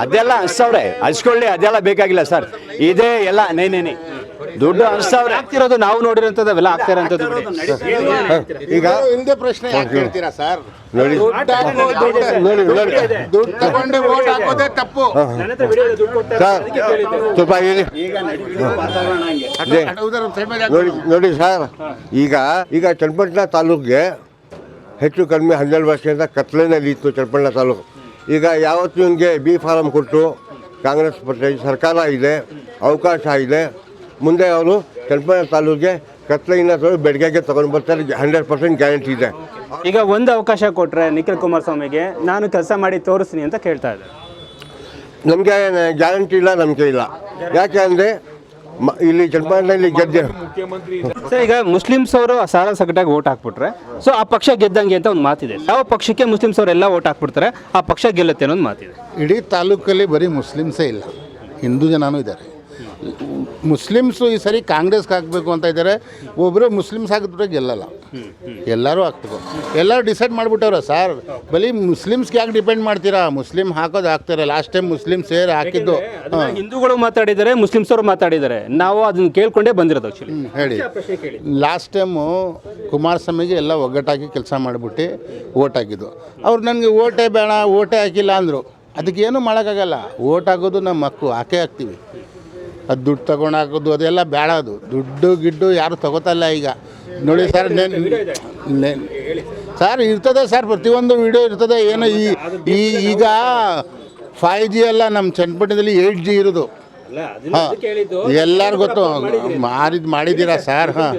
ಅದೆಲ್ಲ ಅನ್ಸವ್ರೆ ಹಂಚ್ಕೊಳ್ಳಿ ಅದೆಲ್ಲ ಬೇಕಾಗಿಲ್ಲ ಸರ್. ಇದೇ ಎಲ್ಲ ನೇನೇನೆ ದುಡ್ಡು ಅನ್ಸ್ತಾವ್ರೆ ಆಗ್ತಿರೋದು ನಾವು ನೋಡಿರೋಂಥದ್ದು ಅವೆಲ್ಲ ಈಗ ಹಿಂದೆ ಪ್ರಶ್ನೆ ಯಾಕೆ ಸರ್? ನೋಡಿ. ನೋಡಿ ನೋಡಿ. ದುಡ್ಡು ತಗೊಂಡು ಓಟ್ ಹಾಕೋದೇ ತಪ್ಪು. ನನ್ನ ವಿಡಿಯೋ ದುಡ್ಡು ಕೊಡ್ತಾರೆ ಸರ್. ಸ್ವಲ್ಪ ಹೇಳಿ. ನೋಡಿ ನೋಡಿ ಸರ್ ಈಗ ಈಗ ಚನ್ನಪಟ್ಟಣ ತಾಲೂಕಿಗೆ ಹೆಚ್ಚು ಕಡಿಮೆ ಹನ್ನೆರಡು ವರ್ಷದಿಂದ ಕತ್ಲೆನಲ್ಲಿ ಇತ್ತು ಚನ್ನಪಟ್ಟಣ ತಾಲೂಕು. ಈಗ ಯಾವತ್ತು ನಿಮಗೆ ಬಿ ಫಾರಂ ಕೊಟ್ಟು ಕಾಂಗ್ರೆಸ್ ಪಕ್ಷ ಸರ್ಕಾರ ಇದೆ ಅವಕಾಶ ಇದೆ. ಮುಂದೆ ಅವರು ಕೆಂಪನ ತಾಲೂಕಿಗೆ ಕತ್ಲೆಯಿಂದ ತೊಗೊಂಡು ಬೆಡ್ಗೆಗೆ ತೊಗೊಂಡು ಬರ್ತಾರೆ. ಹಂಡ್ರೆಡ್ ಪರ್ಸೆಂಟ್ ಗ್ಯಾರಂಟಿ ಇದೆ. ಈಗ ಒಂದು ಅವಕಾಶ ಕೊಟ್ಟರೆ ನಿಖಿಲ್ ಕುಮಾರಸ್ವಾಮಿಗೆ ನಾನು ಕೆಲಸ ಮಾಡಿ ತೋರಿಸ್ತೀನಿ ಅಂತ ಕೇಳ್ತಾ ಇದ್ದೆ ನಮಗೆ ಗ್ಯಾರಂಟಿ ಇಲ್ಲ ನಮಗೆ ಇಲ್ಲ. ಯಾಕೆ ಅಂದರೆ ಮ ಇಲ್ಲಿ ಚನ್ನಪಟ್ಟಣದಲ್ಲಿ ಗೆದ್ದೆ ಸರ್ ಈಗ ಮುಸ್ಲಿಮ್ಸ್ ಅವರು ಸಾಲ ಸಗಟಾಗಿ ಓಟ್ ಹಾಕ್ಬಿಟ್ರೆ ಸೊ ಆ ಪಕ್ಷ ಗೆದ್ದಂಗೆ ಅಂತ ಒಂದು ಮಾತಿದೆ. ಯಾವ ಪಕ್ಷಕ್ಕೆ ಮುಸ್ಲಿಮ್ಸ್ ಅವರೆಲ್ಲ ಓಟ್ ಹಾಕ್ಬಿಡ್ತಾರೆ ಆ ಪಕ್ಷ ಗೆಲ್ಲುತ್ತೆ ಅನ್ನೋದು ಒಂದು ಮಾತಿದೆ. ಇಡೀ ತಾಲೂಕಲ್ಲಿ ಬರೀ ಮುಸ್ಲಿಮ್ಸೇ ಇಲ್ಲ. ಹಿಂದೂ ಜನನೂ ಇದ್ದಾರೆ. ಮುಸ್ಲಿಮ್ಸು ಈ ಸರಿ ಕಾಂಗ್ರೆಸ್ಗೆ ಹಾಕಬೇಕು ಅಂತ ಇದ್ದಾರೆ. ಒಬ್ಬರು ಮುಸ್ಲಿಮ್ಸ್ ಹಾಕಿದ್ರೆ ಗೆಲ್ಲಲ್ಲ. ಎಲ್ಲರೂ ಹಾಕ್ಬೇಕು ಎಲ್ಲರೂ ಡಿಸೈಡ್ ಮಾಡಿಬಿಟ್ಟವ್ರೆ ಸರ್. ಬಲಿ ಮುಸ್ಲಿಮ್ಸ್ಗೆ ಯಾಕೆ ಡಿಪೆಂಡ್ ಮಾಡ್ತೀರಾ? ಮುಸ್ಲಿಮ್ ಹಾಕೋದು ಹಾಕ್ತಾರೆ ಲಾಸ್ಟ್ ಟೈಮ್ ಮುಸ್ಲಿಮ್ ಸೇರ್ ಹಾಕಿದ್ದು. ಹಿಂದೂಗಳು ಮಾತಾಡಿದ್ದಾರೆ ಮುಸ್ಲಿಮ್ಸ್ ಅವರು ಮಾತಾಡಿದ್ದಾರೆ. ನಾವು ಅದನ್ನ ಕೇಳ್ಕೊಂಡೇ ಬಂದಿರೋದು ಹೇಳಿ. ಲಾಸ್ಟ್ ಟೈಮು ಕುಮಾರಸ್ವಾಮಿಗೆ ಎಲ್ಲ ಒಗ್ಗಟ್ಟಾಗಿ ಕೆಲಸ ಮಾಡಿಬಿಟ್ಟು ಓಟ್ ಹಾಕಿದ್ದು. ಅವ್ರು ನನಗೆ ಓಟೇ ಬೇಡ ಓಟೇ ಹಾಕಿಲ್ಲ ಅಂದರು. ಅದಕ್ಕೇನು ಮಾಡೋಕ್ಕಾಗಲ್ಲ. ಓಟ್ ಹಾಕೋದು ನಮ್ಮ ಹಕ್ಕು. ಹಾಕೇ ಹಾಕ್ತೀವಿ. ಅದು ದುಡ್ಡು ತಗೊಂಡು ಹಾಕೋದು ಅದೆಲ್ಲ ಬೇಡ ಅದು. ದುಡ್ಡು ಗಿಡ್ಡು ಯಾರು ತಗೋತಲ್ಲ ಈಗ. ನೋಡಿ ಸರ್ ಸರ್ ಇರ್ತದೆ ಸರ್ ಪ್ರತಿಯೊಂದು ವಿಡಿಯೋ ಇರ್ತದೆ. ಏನು ಈ ಈ ಈಗ ಫೈವ್ ಜಿ ಎಲ್ಲ ನಮ್ಮ ಚನ್ನಪಟ್ಟಣದಲ್ಲಿ ಏಯ್ಟ್ ಜಿ ಇರೋದು. ಹಾಂ. ಎಲ್ಲರೂ ಗೊತ್ತು. ಮಾರಿದ್ ಮಾಡಿದ್ದೀರಾ ಸರ್? ಹಾಂ.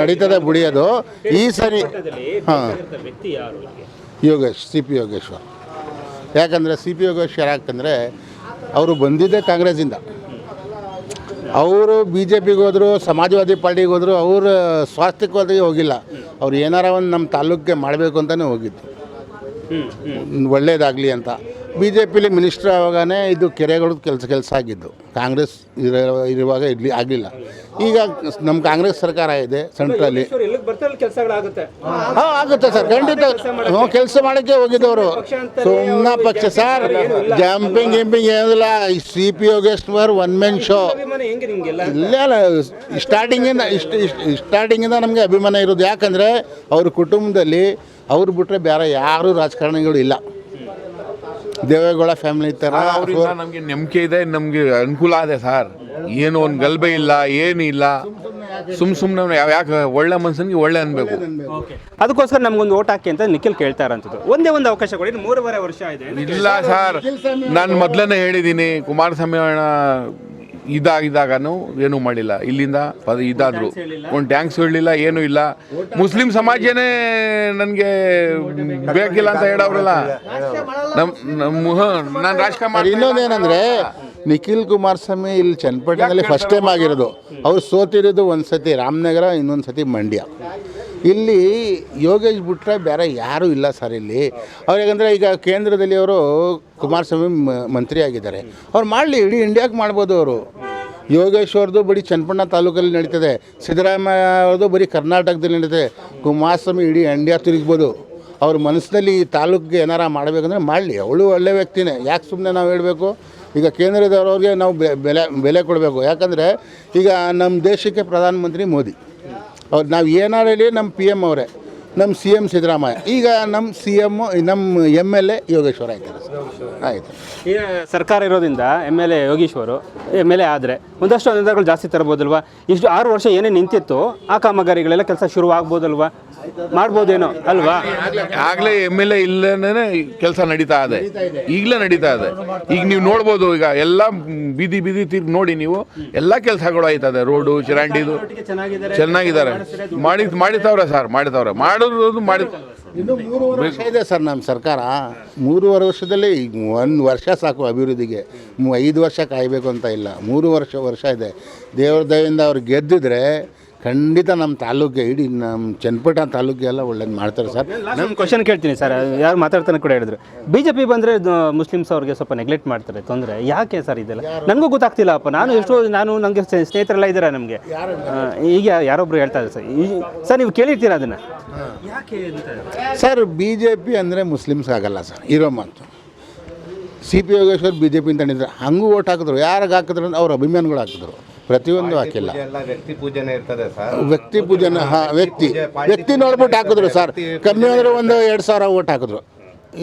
ನಡೀತದೆ ಅದು. ಈ ಸರಿ ಹಾಂ. Yogesh C P Yogeshwar. ಯಾಕಂದರೆ ಸಿ ಪಿ ಯೋಗೇಶ್ವರ್ ಯಾಕಂದರೆ ಅವರು ಬಂದಿದ್ದೆ ಕಾಂಗ್ರೆಸ್ಸಿಂದ. ಅವರು ಬಿ ಜೆ ಪಿಗೆ ಹೋದರು ಸಮಾಜವಾದಿ ಪಾರ್ಟಿಗೆ ಹೋದರು ಅವರು ಸ್ವಾಸ್ಥ್ಯಕ್ಕೆ ಹೋಗಿಲ್ಲ. ಅವ್ರು ಏನಾರ ಒಂದು ನಮ್ಮ ತಾಲೂಕಿಗೆ ಮಾಡಬೇಕು ಅಂತಲೇ ಹೋಗಿದ್ದು ಒಳ್ಳೆಯದಾಗಲಿ ಅಂತ. ಬಿ ಜೆ ಪಿಲಿ ಮಿನಿಸ್ಟ್ರ್ ಆವಾಗನೇ ಇದು ಕೆರೆಗಳದ್ದು ಕೆಲಸ ಕೆಲಸ ಆಗಿದ್ದು. ಕಾಂಗ್ರೆಸ್ ಇರೋ ಇರುವಾಗ ಇರಲಿ ಆಗಲಿಲ್ಲ. ಈಗ ನಮ್ಮ ಕಾಂಗ್ರೆಸ್ ಸರ್ಕಾರ ಇದೆ ಸೆಂಟ್ರಲ್ಲಿ. ಹಾಂ ಆಗುತ್ತೆ ಸರ್ ಖಂಡಿತ. ಹ್ಞೂ ಕೆಲಸ ಮಾಡೋಕ್ಕೆ ಹೋಗಿದ್ದವರು. ಸುಮ್ಮನ ಪಕ್ಷ ಸರ್ ಜಂಪಿಂಗ್ ಗಿಂಪಿಂಗ್ ಏನಿಲ್ಲ. C P Yogeshwar one men show ಇಲ್ಲ ಅಲ್ಲ ಸ್ಟಾರ್ಟಿಂಗಿಂದ ಇಷ್ಟು ಇಷ್ಟು ಸ್ಟಾರ್ಟಿಂಗಿಂದ ನಮಗೆ ಅಭಿಮಾನ ಇರೋದು. ಯಾಕಂದರೆ ಅವ್ರ ಕುಟುಂಬದಲ್ಲಿ ಅವ್ರು ಬಿಟ್ಟರೆ ಬೇರೆ ಯಾರೂ ರಾಜಕಾರಣಿಗಳು ಇಲ್ಲ. ದೇವೇಗೌಡ ಫ್ಯಾಮಿಲಿ ಥರ ಅವರಿಂದ ನಮಗೆ ನಂಬಿಕೆ ಇದೆ ನಮಗೆ ಅನುಕೂಲ ಇದೆ ಸರ್. ಏನು ಒಂದು ಗಲ್ಬೆ ಇಲ್ಲ ಏನು ಇಲ್ಲ. ಸುಮ್ ಸುಮ್ಮನೆ ಯಾಕೆ ಒಳ್ಳೆ ಮನುಷ್ಯನಿಗೆ ಒಳ್ಳೆ ಅನ್ಬೇಕು. ಅದಕ್ಕೋಸ್ಕರ ನಮ್ಗೊಂದು ಓಟ್ ಹಾಕಿ ಅಂತ ನಿಖಿಲ್ ಕೇಳ್ತಾ ಇರೋಂಥದ್ದು. ಒಂದೇ ಒಂದು ಅವಕಾಶ ಕೊಡಿ ಮೂರುವರೆ ವರ್ಷ ಇದೆ ಇಲ್ಲ ಸರ್. ನಾನು ಮೊದಲನೇ ಹೇಳಿದ್ದೀನಿ ಕುಮಾರಸ್ವಾಮಿ ಅಣ್ಣ ಇದಾಗಿದ್ದಾಗನು ಏನೂ ಮಾಡಿಲ್ಲ. ಇಲ್ಲಿಂದ ಪದ ಇದಾದರು. ಒಂದು ಟ್ಯಾಂಕ್ಸ್ ಹೇಳಲಿಲ್ಲ ಏನೂ ಇಲ್ಲ. ಮುಸ್ಲಿಂ ಸಮಾಜನೇ ನನಗೆ ಬೇಕಿಲ್ಲ ಅಂತ ಹೇಳವ್ರಲ್ಲ. ನಮ್ಮ ನಮ್ಮ ನಾನು ಇಲ್ಲ. ಇನ್ನೊಂದೇನೆಂದರೆ ನಿಖಿಲ್ ಕುಮಾರಸ್ವಾಮಿ ಇಲ್ಲಿ ಚನ್ನಪಟ್ಟಣದಲ್ಲಿ ಫಸ್ಟ್ ಟೈಮ್ ಆಗಿರೋದು. ಅವ್ರು ಸೋತಿರೋದು ಒಂದು ಸತಿ ರಾಮನಗರ ಇನ್ನೊಂದು ಸತಿ ಮಂಡ್ಯ. ಇಲ್ಲಿ ಯೋಗೇಶ್ ಬಿಟ್ಟರೆ ಬೇರೆ ಯಾರೂ ಇಲ್ಲ ಸರ್ ಇಲ್ಲಿ. ಅವ್ರು ಯಾಕಂದರೆ ಈಗ ಕೇಂದ್ರದಲ್ಲಿ ಅವರು ಕುಮಾರಸ್ವಾಮಿ ಮಂತ್ರಿ ಆಗಿದ್ದಾರೆ. ಅವ್ರು ಮಾಡಲಿ, ಇಡೀ ಇಂಡಿಯಾಗೆ ಮಾಡ್ಬೋದು ಅವರು. ಯೋಗೇಶ್ ಅವ್ರದ್ದು ಬರೀ ಚನ್ನಪಣ್ಣ ತಾಲೂಕಲ್ಲಿ ನಡೀತದೆ. ಸಿದ್ದರಾಮಯ್ಯ ಅವ್ರದ್ದು ಬರೀ ಕರ್ನಾಟಕದಲ್ಲಿ ನಡೀತದೆ. ಕುಮಾರಸ್ವಾಮಿ ಇಡೀ ಇಂಡಿಯಾ ತಿರುಗ್ಬೋದು. ಅವ್ರ ಮನಸ್ಸಿನಲ್ಲಿ ಈ ತಾಲೂಕಿಗೆ ಏನಾರ ಮಾಡಬೇಕಂದ್ರೆ ಮಾಡಲಿ. ಅವಳು ಒಳ್ಳೆ ವ್ಯಕ್ತಿನೇ. ಯಾಕೆ ಸುಮ್ಮನೆ ನಾವು ಹೇಳಬೇಕು? ಈಗ ಕೇಂದ್ರದವ್ರಿಗೆ ನಾವು ಬೆಲೆ ಬೆಲೆ ಕೊಡಬೇಕು. ಯಾಕಂದರೆ ಈಗ ನಮ್ಮ ದೇಶಕ್ಕೆ ಪ್ರಧಾನಮಂತ್ರಿ ಮೋದಿ. ಅವ್ರು ನಾವು ಏನಾರು ಹೇಳಿ ನಮ್ಮ ಪಿ ಎಂ ಅವರೇ ನಮ್ಮ ಸಿ ಎಂ ಸಿದ್ದರಾಮಯ್ಯ. ಈಗ ನಮ್ಮ ಸಿ ಎಂ ನಮ್ಮ ಎಂ ಎಲ್ ಎ ಯೋಗೇಶ್ವರ ಆಯ್ತಾರೆ ಆಯಿತು. ಈಗ ಸರ್ಕಾರ ಇರೋದ್ರಿಂದ ಎಂ ಎಲ್ ಎ ಯೋಗೀಶ್ವರು ಎಂ ಎಲ್ ಎ ಆದರೆ ಒಂದಷ್ಟು ಅನುದಾನಗಳು ಜಾಸ್ತಿ ತರ್ಬೋದಲ್ವಾ? ಇಷ್ಟು ಆರು ವರ್ಷ ಏನೇ ನಿಂತಿತ್ತು, ಆ ಕಾಮಗಾರಿಗಳೆಲ್ಲ ಕೆಲಸ ಶುರು ಆಗ್ಬೋದಲ್ವಾ ಮಾಡ್ಬೋದೇನೋ ಅಲ್ವಾ? ಆಗ್ಲೇ ಎಂ ಎಲ್ ಎ ಇಲ್ಲನೇ ಕೆಲಸ ನಡೀತಾ ಇದೆ. ಈಗಲೇ ನಡೀತಾ ಇದೆ. ಈಗ ನೀವು ನೋಡ್ಬೋದು ಈಗ ಎಲ್ಲ ಬೀದಿ ಬೀದಿ ತಿರ್ಗಿ ನೋಡಿ ನೀವು ಎಲ್ಲ ಕೆಲಸಗಳು ಆಯ್ತದೆ. ರೋಡು ಚಿರಾಂಡಿದು. ಚೆನ್ನಾಗಿದ್ದಾರೆ. ಮಾಡಿ ಮಾಡಿತಾವ್ರೆ ಸರ್ ಮಾಡಿದವ್ರೆ ಮಾಡೋದು ಮಾಡಿ ಇನ್ನು ಮೂರುವರೆ ವರ್ಷ ಇದೆ ಸರ್ ನಮ್ಮ ಸರ್ಕಾರ. ಮೂರುವರೆ ವರ್ಷದಲ್ಲಿ ಈಗ ಒಂದು ವರ್ಷ ಸಾಕು ಅಭಿವೃದ್ಧಿಗೆ. ಐದು ವರ್ಷ ಕಾಯಬೇಕು ಅಂತ ಇಲ್ಲ. ಮೂರು ವರ್ಷ ವರ್ಷ ಇದೆ. ದೇವ್ರ ದಯಿಂದ ಅವ್ರು ಗೆದ್ದಿದ್ರೆ ಖಂಡಿತ ನಮ್ಮ ತಾಲೂಕಿಗೆ ಇಡೀ ನಮ್ಮ ಚನ್ನಪಟ್ಟಣ ತಾಲೂಕಿಗೆ ಎಲ್ಲ ಒಳ್ಳೇದು ಮಾಡ್ತಾರೆ ಸರ್. ನಮ್ಮ ಕ್ವಶನ್ ಕೇಳ್ತೀನಿ ಸರ್. ಯಾರು ಮಾತಾಡ್ತಾನೆ ಕೂಡ ಹೇಳಿದ್ರು. ಬಿ ಜೆ ಪಿ ಬಂದರೆ ಮುಸ್ಲಿಮ್ಸ್ ಅವ್ರಿಗೆ ಸ್ವಲ್ಪ ನೆಗ್ಲೆಕ್ಟ್ ಮಾಡ್ತಾರೆ ತೊಂದರೆ. ಯಾಕೆ ಸರ್ ಇದೆಲ್ಲ? ನನಗೂ ಗೊತ್ತಾಗ್ತಿಲ್ಲ ಅಪ್ಪ. ನಾನು ಎಷ್ಟೋ ನಾನು ನನಗೆ ಸ್ನೇಹಿತರೆಲ್ಲ ಇದ್ದಾರೆ ನಮಗೆ? ಈಗ ಯಾರೊಬ್ಬರು ಹೇಳ್ತಾ ಇದ್ದಾರೆ ಸರ್? ಈ- ಸರ್ ನೀವು ಕೇಳಿರ್ತೀರ ಅದನ್ನು? ಯಾಕೆ ಸರ್ ಬಿ ಜೆ ಪಿ ಅಂದರೆ ಮುಸ್ಲಿಮ್ಸ್ ಆಗಲ್ಲ ಸರ್. ಇರೋ ಮಾತು. C P Yogeshwar B J P ಅಂತ ಹೇಳಿದ್ರು ಹಂಗೂ ಓಟ್ ಹಾಕಿದ್ರು. ಯಾರಿಗೆ ಹಾಕಿದ್ರು? ಅಂದ್ರೆ ಅವ್ರ ಅಭಿಮಾನಿಗಳು ಹಾಕಿದ್ರು. ಪ್ರತಿಯೊಂದು ಹಾಕಿಲ್ಲ. ಎಲ್ಲ ವ್ಯಕ್ತಿ ಪೂಜೆನೇ ಇರ್ತದೆ ಸರ್. ವ್ಯಕ್ತಿ ಪೂಜೆನ ಹಾಂ ವ್ಯಕ್ತಿ ವ್ಯಕ್ತಿ ನೋಡ್ಬಿಟ್ಟು ಹಾಕಿದ್ರು ಸರ್. ಕಮ್ಮಿ ಅಂದ್ರೆ ಒಂದು ಎರಡು ಸಾವಿರ ಓಟ್ ಹಾಕಿದ್ರು.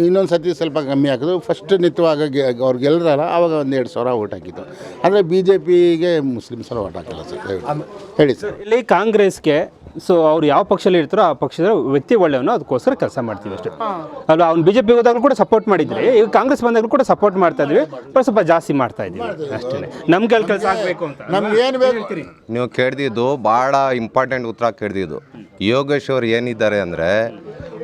ಇನ್ನೊಂದು ಸತಿ ಸ್ವಲ್ಪ ಕಮ್ಮಿ ಹಾಕಿದ್ರು. ಫಸ್ಟ್ ನಿತ್ಯವಾಗ ಅವ್ರು ಗೆಲ್ಲರಲ್ಲ ಆವಾಗ ಒಂದು ಎರಡು ಸಾವಿರ ಓಟ್ ಹಾಕಿದ್ದು ಆದರೆ ಬಿ ಜೆ ಪಿಗೆ ಮುಸ್ಲಿಮ್ಸರು ಓಟ್ ಹಾಕಿಲ್ಲ ಸರ್. ಹೇಳಿ. ಹೇಳಿ ಸರ್. ಇಲ್ಲಿ ಕಾಂಗ್ರೆಸ್ಗೆ ಸೊ ಅವ್ರು ಯಾವ ಪಕ್ಷದಲ್ಲಿ ಇರ್ತಾರೋ ಆ ಪಕ್ಷದ ವ್ಯಕ್ತಿ ಒಳ್ಳೆಯವನು ಅದಕ್ಕೋಸ್ಕರ ಕೆಲಸ ಮಾಡ್ತೀವಿ ಅಷ್ಟೇ. ಅಲ್ಲ ಅವ್ನು ಬಿ ಜೆ ಪಿ ಹೋದಾಗಲೂ ಕೂಡ ಸಪೋರ್ಟ್ ಮಾಡಿದ್ರಿ ಈಗ ಕಾಂಗ್ರೆಸ್ ಬಂದಾಗಲೂ ಕೂಡ ಸಪೋರ್ಟ್ ಮಾಡ್ತಾ ಇದ್ವಿ ಬಟ್ ಸ್ವಲ್ಪ ಜಾಸ್ತಿ ಮಾಡ್ತಾ ಇದ್ದೀವಿ ಅಷ್ಟೇ. ನಮ್ಗೆ ಅಲ್ಲಿ ಕೆಲಸ ಆಗಬೇಕು ಅಂತ. ನಮ್ಗೆ ಏನು ಬೇಕು? ನೀವು ಕೇಳ್ದಿದ್ದು ಭಾಳ ಇಂಪಾರ್ಟೆಂಟ್ ಉತ್ತರ ಕೇಳ್ದಿದ್ದು. ಯೋಗೇಶ್ವರ್ ಏನಿದ್ದಾರೆ ಅಂದರೆ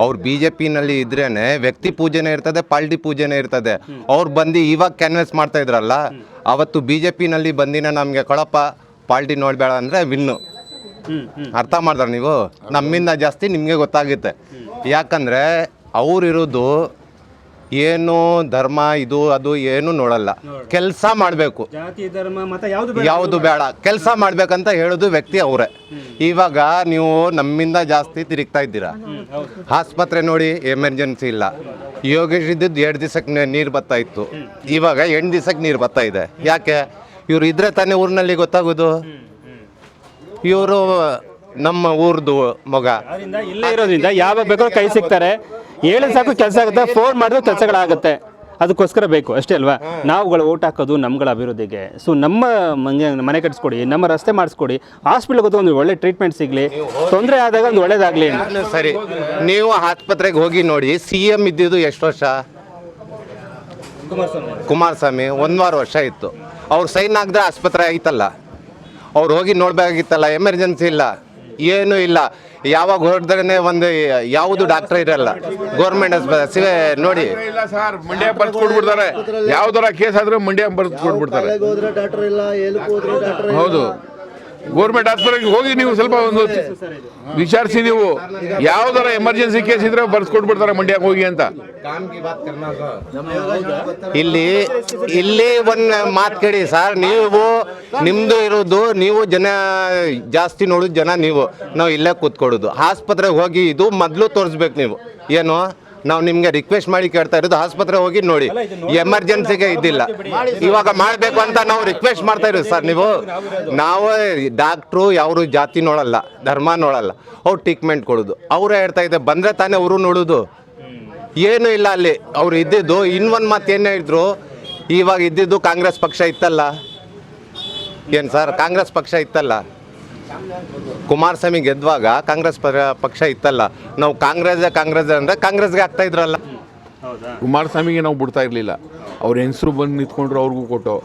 ಅವ್ರು ಬಿ ಜೆ ಪಿನಲ್ಲಿ ಇದ್ರೇನೆ ವ್ಯಕ್ತಿ ಪೂಜೆನೇ ಇರ್ತದೆ ಪಾಲ್ಟಿ ಪೂಜೆನೇ ಇರ್ತದೆ. ಅವ್ರು ಬಂದು ಇವಾಗ ಕ್ಯಾನ್ವೆಸ್ ಮಾಡ್ತಾ ಇದ್ರಲ್ಲ ಅವತ್ತು ಬಿ ಜೆ ಪಿನಲ್ಲಿ ಬಂದಿನ ನಮಗೆ ಕೊಳಪ್ಪ ಪಾಲ್ಟಿ ನೋಡಬೇಡ ಅಂದರೆ ವಿನ್ನು. ಅರ್ಥ ಮಾಡಿದ್ರೆ ನೀವು? ನಮ್ಮಿಂದ ಜಾಸ್ತಿ ನಿಮಗೆ ಗೊತ್ತಾಗುತ್ತೆ. ಯಾಕಂದರೆ ಅವ್ರಿರೋದು ಏನು ಧರ್ಮ ಇದು ಅದು ಏನು ನೋಡಲ್ಲ. ಕೆಲಸ ಮಾಡಬೇಕು. ಯಾವುದು ಯಾವುದು ಬೇಡ. ಕೆಲಸ ಮಾಡ್ಬೇಕಂತ ಹೇಳೋದು ವ್ಯಕ್ತಿ ಅವರೇ. ಇವಾಗ ನೀವು ನಮ್ಮಿಂದ ಜಾಸ್ತಿ ತಿರುಗ್ತಾ ಇದ್ದೀರಾ? ಆಸ್ಪತ್ರೆ ನೋಡಿ ಎಮರ್ಜೆನ್ಸಿ ಇಲ್ಲ. ಯೋಗೇಶ್ ಇದ್ದಿದ್ದು ಎರಡು ದಿವಸಕ್ಕೆ ನೀರು ಬರ್ತಾ ಇತ್ತು. ಇವಾಗ ಎಂಟು ದಿವಸಕ್ಕೆ ನೀರು ಬರ್ತಾ ಇದೆ. ಯಾಕೆ? ಇವ್ರು ಇದ್ರೆ ತಾನೇ ಊರಿನಲ್ಲಿ ಗೊತ್ತಾಗೋದು. ಇವರು ನಮ್ಮ ಊರ್ದು ಮಗ. ಅದರಿಂದ ಇಲ್ಲೇ ಇರೋದ್ರಿಂದ ಯಾವಾಗ ಬೇಕಾದ್ರೂ ಕೈ ಸಿಗ್ತಾರೆ. ಹೇಳಿ ಸಾಕು ಕೆಲಸ ಆಗುತ್ತೆ. ಫೋನ್ ಮಾಡಿದ್ರೆ ಕೆಲಸಗಳಾಗುತ್ತೆ. ಅದಕ್ಕೋಸ್ಕರ ಬೇಕು ಅಷ್ಟೇ ಅಲ್ವಾ? ನಾವುಗಳು ಓಟ್ ಹಾಕೋದು ನಮ್ಗಳ ಅಭಿವೃದ್ಧಿಗೆ. ಸೊ ನಮ್ಮ ಮನೆ ಮನೆ ಕಟ್ಸ್ಕೊಡಿ ನಮ್ಮ ರಸ್ತೆ ಮಾಡಿಸ್ಕೊಡಿ. ಹಾಸ್ಪಿಟ್ಲ್ಗೆ ಒಂದು ಒಳ್ಳೆ ಟ್ರೀಟ್ಮೆಂಟ್ ಸಿಗಲಿ. ತೊಂದರೆ ಆದಾಗ ಒಂದು ಒಳ್ಳೇದಾಗಲಿ ಸರಿ. ನೀವು ಆಸ್ಪತ್ರೆಗೆ ಹೋಗಿ ನೋಡಿ ಸಿ ಎಂ ಇದ್ದಿದ್ದು ಎಷ್ಟು ವರ್ಷ? ಕುಮಾರಸ್ವಾಮಿ. ಒಂದುವಾರ ವರ್ಷ ಇತ್ತು. ಅವ್ರು ಸೈನ್ ಆಗದೆ ಆಸ್ಪತ್ರೆ ಐತಲ್ಲ ಅವ್ರು ಹೋಗಿ ನೋಡಬೇಕಾಗಿತ್ತಲ್ಲ ಎಮರ್ಜೆನ್ಸಿ ಇಲ್ಲ ಏನೂ ಇಲ್ಲ. ಯಾವಾಗ ಹೊರಡ್ದ್ರೆ ಒಂದು ಯಾವುದು ಡಾಕ್ಟರ್ ಇರಲ್ಲ. ಗೌರ್ಮೆಂಟ್ ಆಸ್ಪತ್ರೆ ಸಿವೆ ನೋಡಿ. ಇಲ್ಲ ಸರ್ ಮಂಡ್ಯ ಬರ್ದು ಕೊಟ್ಬಿಡ್ತಾರೆ. ಯಾವ್ದಾರ ಕೇಸ್ ಆದ್ರೆ ಮಂಡ್ಯ ಬರ್ದು ಕೊಟ್ಬಿಡ್ತಾರೆ. ಹೌದು. ಗೌರ್ಮೆಂಟ್ ಆಸ್ಪತ್ರೆಗೆ ಹೋಗಿ ನೀವು ಸ್ವಲ್ಪ ಒಂದು ವಿಚಾರಿಸಿ ನೀವು. ಯಾವ್ದಾರ ಎಮರ್ಜೆನ್ಸಿ ಕೇಸ್ ಇದ್ರೆ ಬರ್ಸ್ಕೊಟ್ಬಿಡ್ತಾರೆ ಮಂಡ್ಯಕ್ಕೆ ಹೋಗಿ ಅಂತ. ಇಲ್ಲಿ ಇಲ್ಲಿ ಒಂದು ಮಾತು ಕೇಳಿ ಸರ್, ನೀವು ನಿಮ್ಮದು ಇರೋದು, ನೀವು ಜನ ಜಾಸ್ತಿ ನೋಡೋದು ಜನ ನೀವು. ನಾವು ಇಲ್ಲೇ ಕೂತ್ಕೊಡೋದು ಆಸ್ಪತ್ರೆಗೆ ಹೋಗಿ ಇದು ಮೊದಲು ತೋರಿಸ್ಬೇಕು ನೀವು. ಏನು? ನಾವು ನಿಮಗೆ ರಿಕ್ವೆಸ್ಟ್ ಮಾಡಿ ಕೇಳ್ತಾ ಇರೋದು ಆಸ್ಪತ್ರೆ ಹೋಗಿ ನೋಡಿ. ಎಮರ್ಜೆನ್ಸಿಗೆ ಇದ್ದಿಲ್ಲ ಇವಾಗ ಮಾಡಬೇಕು ಅಂತ ನಾವು ರಿಕ್ವೆಸ್ಟ್ ಮಾಡ್ತಾ ಇರೋದು ಸರ್ ನೀವು. ನಾವು ಡಾಕ್ಟ್ರು ಯಾರು ಜಾತಿ ನೋಡಲ್ಲ ಧರ್ಮ ನೋಡಲ್ಲ. ಅವ್ರು ಟ್ರೀಟ್ಮೆಂಟ್ ಕೊಡೋದು. ಅವರೇ ಹೇಳ್ತಾ ಇದ್ದೆ ಬಂದರೆ ತಾನೇ ಅವರು ನೋಡೋದು. ಏನು ಇಲ್ಲ ಅಲ್ಲಿ. ಅವ್ರು ಇದ್ದಿದ್ದು ಇನ್ನೊಂದು ಮಾತು ಏನು ಹೇಳಿದ್ರು ಇವಾಗ ಇದ್ದಿದ್ದು ಕಾಂಗ್ರೆಸ್ ಪಕ್ಷ ಇತ್ತಲ್ಲ? ಏನು ಸರ್ ಕಾಂಗ್ರೆಸ್ ಪಕ್ಷ ಇತ್ತಲ್ಲ? ಕುಮಾರಸ್ವಾಮಿ ಗೆದ್ದಾಗ ಕಾಂಗ್ರೆಸ್ ಪಕ್ಷ ಇತ್ತಲ್ಲ ನಾವು ಕಾಂಗ್ರೆಸ್ ಕಾಂಗ್ರೆಸ್ ಅಂದ್ರೆ ಕಾಂಗ್ರೆಸ್ಗೆ ಆಗ್ತಾ ಇದ್ರಲ್ಲ. ಕುಮಾರಸ್ವಾಮಿಗೆ ನಾವು ಬಿಡ್ತಾ ಇರಲಿಲ್ಲ. ಅವ್ರ ಹೆಸರು ಬಂದು ನಿಂತ್ಕೊಂಡ್ರು ಅವ್ರಿಗೂ ಕೊಟ್ಟು.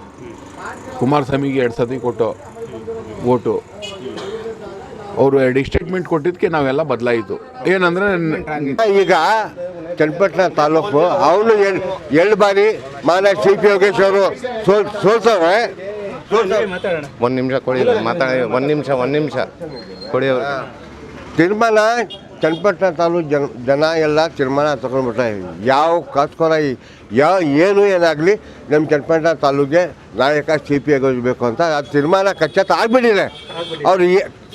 ಕುಮಾರಸ್ವಾಮಿಗೆ ಎರಡು ಸತಿ ಕೊಟ್ಟು ಓಟು. ಅವರು ಎರಡು ಸ್ಟೇಟ್ಮೆಂಟ್ ಕೊಟ್ಟಿದ್ದಕ್ಕೆ ನಾವೆಲ್ಲ ಬದಲಾಯಿತು. ಏನಂದರೆ ಈಗ ಚನ್ನಪಟ್ಟಣ ತಾಲೂಕು ಅವನು ಎರಡು ಎಳ್ಳು ಬಾರಿ ಮಾನ್ಯ ಸಿ ಪಿ ಯೋಗೇಶ್ವರು ಸೋಲ್ ಸೋಲ್ಸವ್ರೆ. ಒಂದು ನಿಮಿಷ ಕೊಡಿ ಮಾತಾಡಿ ಒಂದು ನಿಮಿಷ ಒಂದು ನಿಮಿಷ. ಕೊಡಿ ಅವ್ರಿಗೆ ತೀರ್ಮಾನ ಚನ್ನಪಟ್ಟಣ ತಾಲೂಕು ಜನ ಜನ ಎಲ್ಲ ತೀರ್ಮಾನ ತಗೊಂಡ್ಬಿಟ್ರೆ ಯಾವ ಕಾಸ್ಕೋರ ಯಾವ ಏನು ಏನಾಗಲಿ ನಮ್ಮ ಚನ್ನಪಟ್ಟಣ ತಾಲೂಕಿಗೆ ನಾಯಕ ಸಿ ಪಿ ಬೇಕು ಅಂತ. ಆ ತೀರ್ಮಾನ ಕಚ್ಚತ್ತ ಆಗಿಬಿಟ್ಟಿದೆ. ಅವರು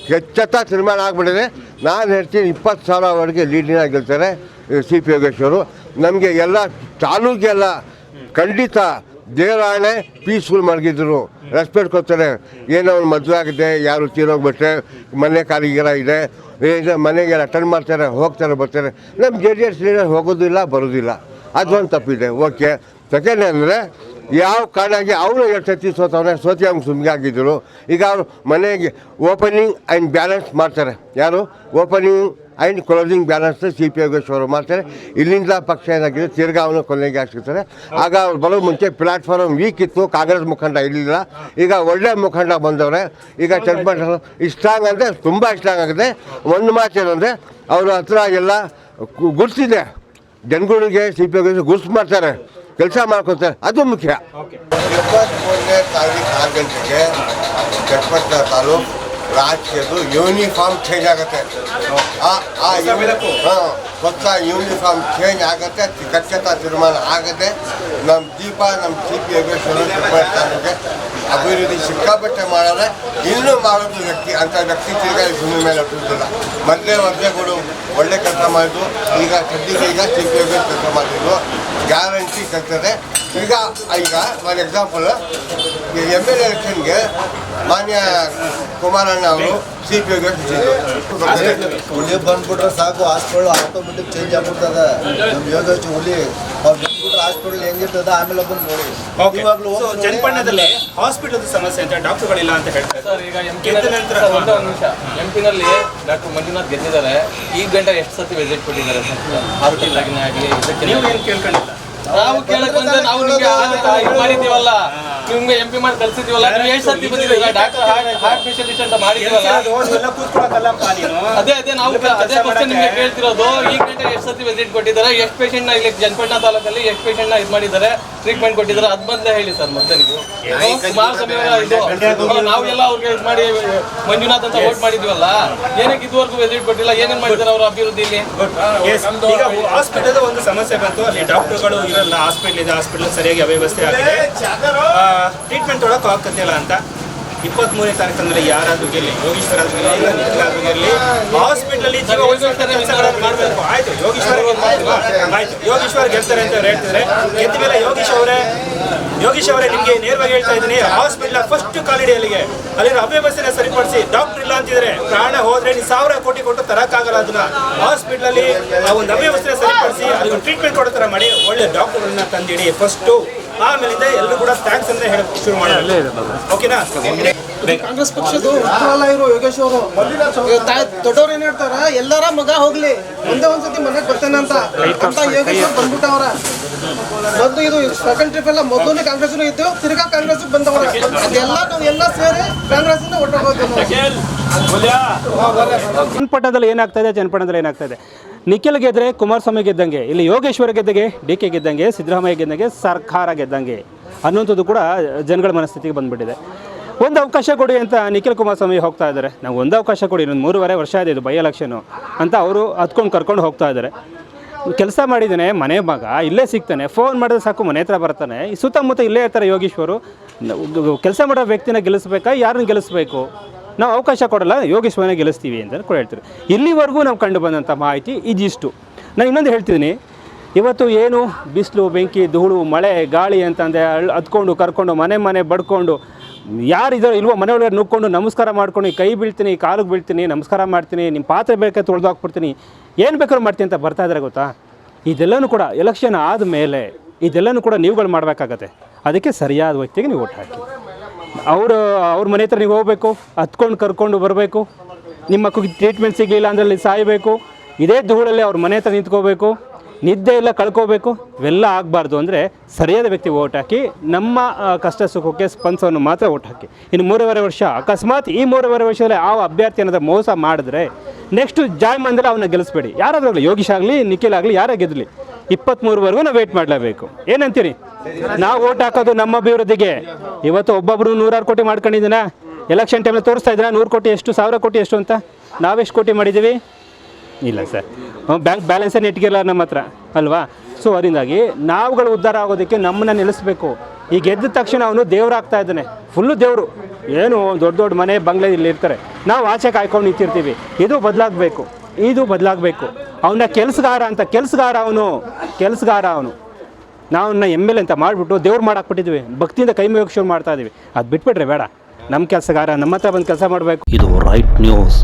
ಕಚ್ಚತ್ತ ತೀರ್ಮಾನ ಆಗಿಬಿಟ್ಟಿದೆ. ನಾನು ಹೇಳ್ತೀನಿ ಇಪ್ಪತ್ತು ಸಾವಿರವರೆಗೆ ಲೀಡಿನ ಗೆಲ್ತಾರೆ ಸಿ ಪಿ ಯೋಗೇಶ್ವರು. ನಮಗೆ ಎಲ್ಲ ತಾಲೂಕೆಲ್ಲ ಖಂಡಿತ ದೇವರಾಣೆ ಪೀಸ್ಫುಲ್ ಮಲಗಿದ್ರು ರೆಸ್ಪೆಕ್ಟ್ ಕೊಡ್ತಾರೆ. ಏನೋ ಒಂದು ಮದುವೆ ಆಗಿದೆ, ಯಾರು ತೀರೋಗ್ಬಿಟ್ರೆ, ಮನೆ ಕಾಲಿಗೆಲ್ಲ ಇದೆ ಈಗ ಮನೆಗೆಲ್ಲ ಅಟೆಂಡ್ ಮಾಡ್ತಾರೆ, ಹೋಗ್ತಾರೆ, ಬರ್ತಾರೆ. ನಮ್ಮ ಜೆ ಡಿ ಎಸ್ ಲೀಡರ್ ಹೋಗೋದಿಲ್ಲ, ಬರೋದಿಲ್ಲ. ಅದೊಂದು ತಪ್ಪಿದೆ. ಓಕೆ ಸೆಕೆಂಡ್ ಅಂದರೆ, ಯಾವ ಕಾರಣಾಗಿ ಅವರು ಎರಡು ಸತಿ ಸೋತವ್ರೆ ಸೋತಿ ಅವ್ನು ಸುಮ್ಮನೆ ಆಗಿದ್ದರು ಈಗ ಅವರು ಮನೆಗೆ ಓಪನಿಂಗ್ ಆ್ಯಂಡ್ ಬ್ಯಾಲೆನ್ಸ್ ಮಾಡ್ತಾರೆ. ಯಾರು? Opening and closing balance C P ಯೋಗೇಶ್ವರು ಮಾಡ್ತಾರೆ ಇಲ್ಲಿಂದ ಪಕ್ಷ ಏನಾಗಿದೆ ತಿರ್ಗಾ ಅವನು ಕೊನೆಗೆ ಹಾಕಿರ್ತಾರೆ ಆಗ ಅವ್ರು ಬರೋ ಮುಂಚೆ ಪ್ಲಾಟ್ಫಾರ್ಮ್ ವೀಕ್ ಇತ್ತು ಕಾಂಗ್ರೆಸ್ ಮುಖಂಡ ಇರಲಿಲ್ಲ ಈಗ ಒಳ್ಳೆ ಮುಖಂಡ ಬಂದವ್ರೆ ಈಗ ಚನ್ನಪಟ್ಟಣ ಸ್ಟ್ರಾಂಗ್ ಅಂದರೆ ತುಂಬ ಸ್ಟ್ರಾಂಗ್ ಆಗಿದೆ ಒಂದು ಮಾತು ಏನಂದರೆ ಅವ್ರ ಹತ್ರ ಎಲ್ಲ ಕು- ಗುರ್ಸಿದೆ ಜನಗಳಿಗೆ ಸಿ ಪಿ ಯೋಗೇಶ್ವರ ಗುರ್ಸು ಮಾಡ್ತಾರೆ ಕೆಲಸ ಮಾಡ್ಕೊತಾರೆ ಅದು ಮುಖ್ಯ ಇಪ್ಪತ್ತ್ಮೂರನೇ ತಾರೀಕು ಆರು ಗಂಟೆಗೆ ಚಟ್ಪಟ್ಟ ತಾಲೂಕು ರಾಜಕೀಯದು ಯೂನಿಫಾರ್ಮ್ ಚೇಂಜ್ ಆಗುತ್ತೆ. ಹಾಂ ಹೊಸ ಯೂನಿಫಾರ್ಮ್ ಚೇಂಜ್ ಆಗುತ್ತೆ ಖಚಿತ ತೀರ್ಮಾನ ಆಗುತ್ತೆ ನಮ್ಮ ದೀಪ ನಮ್ಮ ಸಿ ಪಿ ಯೋಗೇಶ್ವರ ತಾಲೂಕಿಗೆ ಅಭಿವೃದ್ಧಿ ಸಿಕ್ಕಾಪಟ್ಟೆ ಮಾಡಿದ್ರೆ ಇನ್ನೂ ಮಾಡೋದು ವ್ಯಕ್ತಿ ಅಂತ ವ್ಯಕ್ತಿ ತಿರ್ಗಾ ಭೂಮಿ ಮೇಲೆ ಹುಟ್ಟುವುದಿಲ್ಲ ಮೊದಲೇ ವರ್ಗಗಳು ಒಳ್ಳೆ ಕೆಲಸ ಮಾಡಿದ್ರು ಈಗ ಸದ್ಯಕ್ಕೆ ಈಗ ಸಿ ಪಿ ಯೋಗೇಶ್ ಕೆಲಸ ಮಾಡಿದ್ದು ಗ್ಯಾರಂಟಿ ತಗ್ತದೆ ಈಗ ಈಗ ಫಾರ್ ಎಕ್ಸಾಂಪಲ್ ಎಂ ಎಲ್ ಎಲೆಕ್ಷನ್ಗೆ ಮಾನ್ಯ ಕುಮಾರಣ್ಣ ಅವರು ಸಿ ಪಿ ಹುಲಿ ಬಂದ್ಬಿಟ್ರೆ ಸಾಕು ಹಾಸ್ಪಿಟಲ್ ಆಟೋಮೆಟಿಕ್ ಚೇಂಜ್ ಆಗ್ಬಿಡ್ತದೆ. ನಮ್ಮ ಯೋಜನೆ ಹುಲಿ ಅವ್ರು ಹಾಸ್ಪಿಟಲ್ ಹೆಂಗಿರ್ತದ ಆಮೇಲೆ ಬಂದು ನೋಡಿ. ಇವಾಗ್ಲೂ ಚನ್ನಪಣ್ಣದಲ್ಲಿ ಹಾಸ್ಪಿಟಲ್ ಸಮಸ್ಯೆ ಅಂತ ಡಾಕ್ಟರ್ಗಳಿಲ್ಲ ಅಂತ ಹೇಳ್ತಾರೆ ಸರ್ ಈಗ ಎಂ ಪಿ ಒಂದು ನಿಮಿಷ. ಎಂ ಪಿನಲ್ಲಿ ಡಾಕ್ಟರ್ ಮಂಜುನಾಥ್ ಗೆದ್ದಿದ್ದಾರೆ. ಈ ಗಂಟೆ ಎಷ್ಟು ಸತಿ ವಿಸಿಟ್ ಕೊಟ್ಟಿದ್ದಾರೆ ಸರ್? ಹಾಸ್ಪಿಟಲ್ ಆಗಲಿ ಇದಕ್ಕೆ ನೀವು ಏನು ಕೇಳ್ಕೊಂಡಿಲ್ಲ? ನಾವು ಕೇಳಿದ್ರೆ ಬಂದ್ರೆ ನಾವು ನಿಮಗೆ ಮಾಡಿದೀವಲ್ಲ ನಿಮ್ಗೆ ಎಂ ಪಿ ಮಾಡಿ ಕಲ್ಸಿದೀವಲ್ಲ ನೀವು ಎಷ್ಟು ಸತಿ ಬಂದಿದ್ದೀವಿ ಡಾಕ್ಟರ್ ಹಾರ್ಟ್ ಹಾರ್ಟ್ ಸ್ಪೆಷಲಿಸ್ಟ್ ಅಂತ ಮಾಡಿದೀವಲ್ಲ ಅದೇ ಅದೇ ನಾವು ಅದೇ ಕ್ವಶನ್ ನಿಮಗೆ ಕೇಳ್ತಿರೋದು. ಈ ಗಂಟೆ ಎಷ್ಟು ಸತಿ ವಿಸಿಟ್ ಕೊಟ್ಟಿದ್ದಾರೆ? ಎಷ್ಟು ಪೇಷಂಟ್ನ ಇಲ್ಲಿ ಜನಪಣ್ಣ ತಾಲೂಕಲ್ಲಿ ಎಷ್ಟು ಪೇಷಂಟ್ನ ಇದು ಮಾಡಿದ್ದಾರೆ? ಟ್ರೀಟ್ಮೆಂಟ್ ಕೊಟ್ಟಿದ್ದಾರೆ. ಅದ್ ಬಂದೇ ಹೇಳಿ ಸರ್ ಮತ್ತೆ ನೀವು. ಸುಮಾರು ಸಮಯ ಇದು. ನಾವೆಲ್ಲ ಅವ್ರಿಗೆ ಇದು ಮಾಡಿ ಮಂಜುನಾಥ್ ಅಂತ ವೋಟ್ ಮಾಡಿದ್ವಲ್ಲ? ಏನಕ್ಕೆ ಇದುವರೆಗೂ ವಿಸಿಟ್ ಕೊಟ್ಟಿಲ್ಲ? ಏನೇನ್ ಮಾಡಿದ್ದಾರೆ ಅವ್ರ ಅಭಿವೃದ್ಧಿಲಿ ಈಗ ಹಾಸ್ಪಿಟಲ್ ಒಂದು ಸಮಸ್ಯೆ ಬಂತು. ಅಲ್ಲಿ ಡಾಕ್ಟರ್ಗಳು ಇರಲ್ಲ. ಹಾಸ್ಪಿಟಲ್ ಇದೆ ಹಾಸ್ಪಿಟಲ್ ಸರಿಯಾಗಿ ಅವ್ಯವಸ್ಥೆ ಆಗಿದೆ. ಟ್ರೀಟ್ಮೆಂಟ್ ತೊಗೊಳಕ್ ಆಗ್ತಿಲ್ಲ ಅಂತ. ಇಪ್ಪತ್ಮೂರನೇ ತಾರೀಕಿನಲ್ಲಿ ಯಾರಾದ್ರೂ ಗೆಲ್ಲಿ ಯೋಗೀಶ್ವರ ಗೆಲ್ಲಿ ಇಲ್ಲ ನಿಖಿಲ್ ಆದ್ರೂ ಗೆಲ್ಲಿ ಹಾಸ್ಪಿಟಲ್ ಜೀವ ಉಳಿಸುವಂತ ಕೆಲಸಗಳನ್ನು ಮಾಡಬೇಕು. ಆಯ್ತು, ಯೋಗೀಶ್ವರ ಯೋಗೀಶ್ವರ್ ಗೆಲ್ತಾರೆ ಅಂತ ಹೇಳ್ತಿದ್ರೆ ಗೆದ್ದ ಮೇಲೆ ಯೋಗೀಶ್ ಅವರೇ ಯೋಗೀಶ್ ಅವರೇ ನಿಮಗೆ ನೇರವಾಗಿ ಹೇಳ್ತಾ ಇದ್ದೀನಿ ಹಾಸ್ಪಿಟಲ್ ಫಸ್ಟ್ ಕಾಲಿಡಿ ಅಲ್ಲಿಗೆ. ಅಲ್ಲಿ ಅವ್ಯವಸ್ಥೆನ ಸರಿಪಡಿಸಿ ಡಾಕ್ಟರ್ ಇಲ್ಲ ಅಂತಿದ್ರೆ ಪ್ರಾಣ ಹೋದ್ರೆ ನೀವು ಸಾವಿರ ಕೋಟಿ ಕೊಟ್ಟು ತರಕ್ಕಾಗಲ್ಲ ಅದನ್ನ. ಹಾಸ್ಪಿಟಲ್ ಅಲ್ಲಿ ಆ ಒಂದು ಅವ್ಯವಸ್ಥೆ ಸರಿಪಡಿಸಿ ಅದಕ್ಕೆ ಟ್ರೀಟ್ಮೆಂಟ್ ಕೊಡೋ ಥರ ಮಾಡಿ, ಒಳ್ಳೆ ಡಾಕ್ಟರ್ಗಳನ್ನ ತಂದಿಡಿ ಫಸ್ಟು ಆಮೇಲಿಂದ ಎಲ್ಲರೂ ಕೂಡ ಥ್ಯಾಂಕ್ಸ್ ಅಂತ ಹೇಳಿ ಶುರು ಮಾಡೋಣ. ಓಕೆನಾ ಕಾಂಗ್ರೆಸ್ ಪಕ್ಷದ ಉತ್ತರಲ್ಲ ಇರೋ ಯೋಗೇಶ್ ಅವರು. ದೊಡ್ಡವ್ರು ಏನ್ ಹೇಳ್ತಾರ? ಎಲ್ಲರ ಮಗ ಹೋಗ್ಲಿ. ಒಂದೇ ಒಂದ್ಸತಿ ಮನೆಗೆ ಬರ್ತೇನೆ ಅಂತ. ಅಂತ ಯೋಗೇಶ್ ಅವ್ರು ಬಂದ್ಬಿಟ್ಟವ್ರ. ಮೊದ್ಲು ಇದು ಸೆಕೆಂಡ್ ಟ್ರಿಪ್ ಎಲ್ಲ ಮೊದಲು ಕಾಂಗ್ರೆಸ್ ಇದ್ದು ತಿರ್ಗಾ ಕಾಂಗ್ರೆಸ್ ಬಂದವರ. ಅದೆಲ್ಲ ನಾವು ಎಲ್ಲ ಸೇರಿ ಕಾಂಗ್ರೆಸ್ ಒಟ್ಟೋಗೋದು ಚನ್ನಪಟ್ಟಣದಲ್ಲಿ ಏನಾಗ್ತಾ ಇದೆ? ಚನ್ನಪಟ್ಟಣದಲ್ಲಿ ಏನಾಗ್ತಾ ಇದೆ? ನಿಖಿಲ್ ಗೆದ್ರೆ ಕುಮಾರಸ್ವಾಮಿ ಗೆದ್ದಂಗೆ, ಇಲ್ಲಿ ಯೋಗೇಶ್ವರ ಗೆದ್ದಂಗೆ, ಡಿ ಕೆ ಗೆದ್ದಂಗೆ, ಸಿದ್ದರಾಮಯ್ಯ ಗೆದ್ದಂಗೆ, ಸರ್ಕಾರ ಗೆದ್ದಂಗೆ ಅನ್ನುವಂಥದ್ದು ಕೂಡ ಜನಗಳ ಮನಸ್ಥಿತಿಗೆ ಬಂದುಬಿಟ್ಟಿದೆ. ಒಂದು ಅವಕಾಶ ಕೊಡಿ ಅಂತ ನಿಖಿಲ್ ಕುಮಾರಸ್ವಾಮಿ ಹೋಗ್ತಾ ಇದ್ದಾರೆ. ನಾವು ಒಂದು ಅವಕಾಶ ಕೊಡಿ, ಇನ್ನೊಂದು ಮೂರುವರೆ ವರ್ಷ ಇದೆ ಇದು ಬೈ ಎಲೆಕ್ಷನು ಅಂತ ಅವರು ಹತ್ಕೊಂಡು ಕರ್ಕೊಂಡು ಹೋಗ್ತಾ ಇದ್ದಾರೆ. ಕೆಲಸ ಮಾಡಿದ್ದಾನೆ, ಮನೆ ಮಗ, ಇಲ್ಲೇ ಸಿಗ್ತಾನೆ ಫೋನ್ ಮಾಡಿದ್ರೆ ಸಾಕು, ಮನೆ ಹತ್ರ ಬರ್ತಾನೆ. ಸುತ್ತಮುತ್ತ ಇಲ್ಲೇ ಇರ್ತಾರೆ ಯೋಗೀಶ್ವರು. ಕೆಲಸ ಮಾಡೋ ವ್ಯಕ್ತಿನ ಗೆಲ್ಲಿಸ್ಬೇಕಾ, ಯಾರನ್ನ ಗೆಲ್ಲಿಸ್ಬೇಕು? ನಾವು ಅವಕಾಶ ಕೊಡಲ್ಲ ಯೋಗೇಶ್ವರನ ಗೆಲ್ಲಿಸ್ತೀವಿ ಅಂತ ಕೂಡ ಹೇಳ್ತಾರೆ. ಇಲ್ಲಿವರೆಗೂ ನಾವು ಕಂಡು ಬಂದಂಥ ಮಾಹಿತಿ ಇದಿಷ್ಟು. ನಾನು ಇನ್ನೊಂದು ಹೇಳ್ತಿದ್ದೀನಿ. ಇವತ್ತು ಏನು ಬಿಸಿಲು, ಬೆಂಕಿ, ಧೂಳು, ಮಳೆ, ಗಾಳಿ ಅಂತಂದೆ ಹತ್ಕೊಂಡು ಕರ್ಕೊಂಡು, ಮನೆ ಮನೆ ಬಡ್ಕೊಂಡು ಯಾರಿದಾರೋ ಇಲ್ವೋ ಮನೆಯೊಳಗೆ ನುಗ್ಕೊಂಡು ನಮಸ್ಕಾರ ಮಾಡ್ಕೊಂಡು, ಕೈ ಬೀಳ್ತೀನಿ ಕಾಲಿಗೆ ಬೀಳ್ತೀನಿ, ನಮಸ್ಕಾರ ಮಾಡ್ತೀನಿ ನಿಮ್ಮ ಪಾತ್ರೆ ಬೇಕಾದ್ರೆ ತೊಳೆದು ಹಾಕ್ಬಿಡ್ತೀನಿ ಏನು ಬೇಕಾದ್ರೂ ಮಾಡ್ತೀನಿ ಅಂತ ಬರ್ತಾ ಇದ್ದಾರೆ ಗೊತ್ತಾ? ಇದೆಲ್ಲನೂ ಕೂಡ ಎಲೆಕ್ಷನ್ ಆದಮೇಲೆ ಇದೆಲ್ಲನೂ ಕೂಡ ನೀವುಗಳು ಮಾಡಬೇಕಾಗತ್ತೆ. ಅದಕ್ಕೆ ಸರಿಯಾದ ವ್ಯಕ್ತಿಗೆ ನೀವು ಓಟ್ ಹಾಕಿ. ಅವರು, ಅವ್ರ ಮನೆ ಹತ್ರ ನೀವು ಹೋಗಬೇಕು, ಹತ್ಕೊಂಡು ಕರ್ಕೊಂಡು ಬರಬೇಕು. ನಿಮ್ಮ ಮಕ್ಕಳಿಗೆ ಟ್ರೀಟ್ಮೆಂಟ್ ಸಿಗಲಿಲ್ಲ ಅಂದರೆ ಅಲ್ಲಿ ಸಾಯಬೇಕು. ಇದೇ ಧೂಳಲ್ಲಿ ಅವ್ರ ಮನೆ ಹತ್ರ ನಿಂತ್ಕೋಬೇಕು. ನಿದ್ದೆ ಎಲ್ಲ ಕಳ್ಕೋಬೇಕು. ಇವೆಲ್ಲ ಆಗಬಾರ್ದು ಅಂದರೆ ಸರಿಯಾದ ವ್ಯಕ್ತಿ ಓಟ್ ಹಾಕಿ, ನಮ್ಮ ಕಷ್ಟ ಸುಖಕ್ಕೆ ಸ್ಪಂದವನ್ನು ಮಾತ್ರ ಓಟ್ ಹಾಕಿ. ಇನ್ನು ಮೂರುವರೆ ವರ್ಷ, ಅಕಸ್ಮಾತ್ ಈ ಮೂರುವರೆ ವರ್ಷದಲ್ಲಿ ಆ ಅಭ್ಯರ್ಥಿ ಏನಾದರೂ ಮೋಸ ಮಾಡಿದ್ರೆ ನೆಕ್ಸ್ಟು ಜಾಯ್ ಮಂದಿರ ಅವನ್ನ ಗೆಲ್ಲಿಸ್ಬೇಡಿ. ಯಾರಾದ್ರೂ ಆಗಲಿ, ಯೋಗೀಶ್ ಆಗಲಿ, ನಿಖಿಲ್ ಆಗಲಿ, ಯಾರೇ ಗೆದ್ದಲಿ ಇಪ್ಪತ್ತ್ಮೂರುವರೆಗೂ ನಾವು ವೇಟ್ ಮಾಡಲೇಬೇಕು. ಏನಂತೀರಿ? ನಾವು ಓಟ್ ಹಾಕೋದು ನಮ್ಮ ಅಭಿವೃದ್ಧಿಗೆ. ಇವತ್ತು ಒಬ್ಬೊಬ್ಬರು ನೂರಾರು ಕೋಟಿ ಮಾಡ್ಕೊಂಡಿದ್ದೀನ ಎಲೆಕ್ಷನ್ ಟೈಮಲ್ಲಿ ತೋರಿಸ್ತಾ ಇದ್ದೀರಾ? ನೂರು ಕೋಟಿ ಎಷ್ಟು? ಸಾವಿರ ಕೋಟಿ ಎಷ್ಟು ಅಂತ? ನಾವೆಷ್ಟು ಕೋಟಿ ಮಾಡಿದ್ದೀವಿ? ಇಲ್ಲ ಸರ್. ಬ್ಯಾಂಕ್ ಬ್ಯಾಲೆನ್ಸೇ ಇಟ್ಗಿಲ್ಲ ನಮ್ಮ ಹತ್ರ. ಅಲ್ವಾ? ಸೊ ಅದರಿಂದಾಗಿ ನಾವುಗಳು ಉದ್ಧಾರ ಆಗೋದಕ್ಕೆ ನಮ್ಮನ್ನ ನಿಲ್ಲಿಸ್ಬೇಕು. ಈಗ ಗೆದ್ದ ತಕ್ಷಣ ಅವನು ದೇವರಾಗ್ತಾ ಇದ್ದಾನೆ. ಫುಲ್ಲು ದೇವರು. ಏನು ದೊಡ್ಡ ದೊಡ್ಡ ಮನೆ, ಬಂಗ್ಲೆ ಇಲ್ಲಿ ಇರ್ತಾರೆ ನಾವು ಆಚೆ ಕಾಯ್ಕೊಂಡು ನಿಂತಿರ್ತೀವಿ. ಇದು ಬದಲಾಗಬೇಕು. ಇದು ಬದಲಾಗಬೇಕು. ಅವನ ಕೆಲಸಗಾರ ಅಂತ, ಕೆಲಸಗಾರ ಅವನು ಕೆಲಸಗಾರ ಅವನು. ನಾವು ಎಂ ಎಲ್ ಎ ಅಂತ ಮಾಡಿಬಿಟ್ಟು ದೇವ್ರು ಮಾಡಾಕ್ಬಿಟ್ಟಿದ್ವಿ. ಭಕ್ತಿಯಿಂದ ಕೈ ಶುರು ಮಾಡ್ತಾ ಇದ್ದೀವಿ ಅದು ಬಿಟ್ಬಿಟ್ರೆ ಬೇಡ. ನಮ್ಮ ಕೆಲಸಗಾರ ನಮ್ಮ ಹತ್ರ ಬಂದು ಕೆಲಸ ಮಾಡಬೇಕು. ಇದು ರೈಟ್ ನ್ಯೂಸ್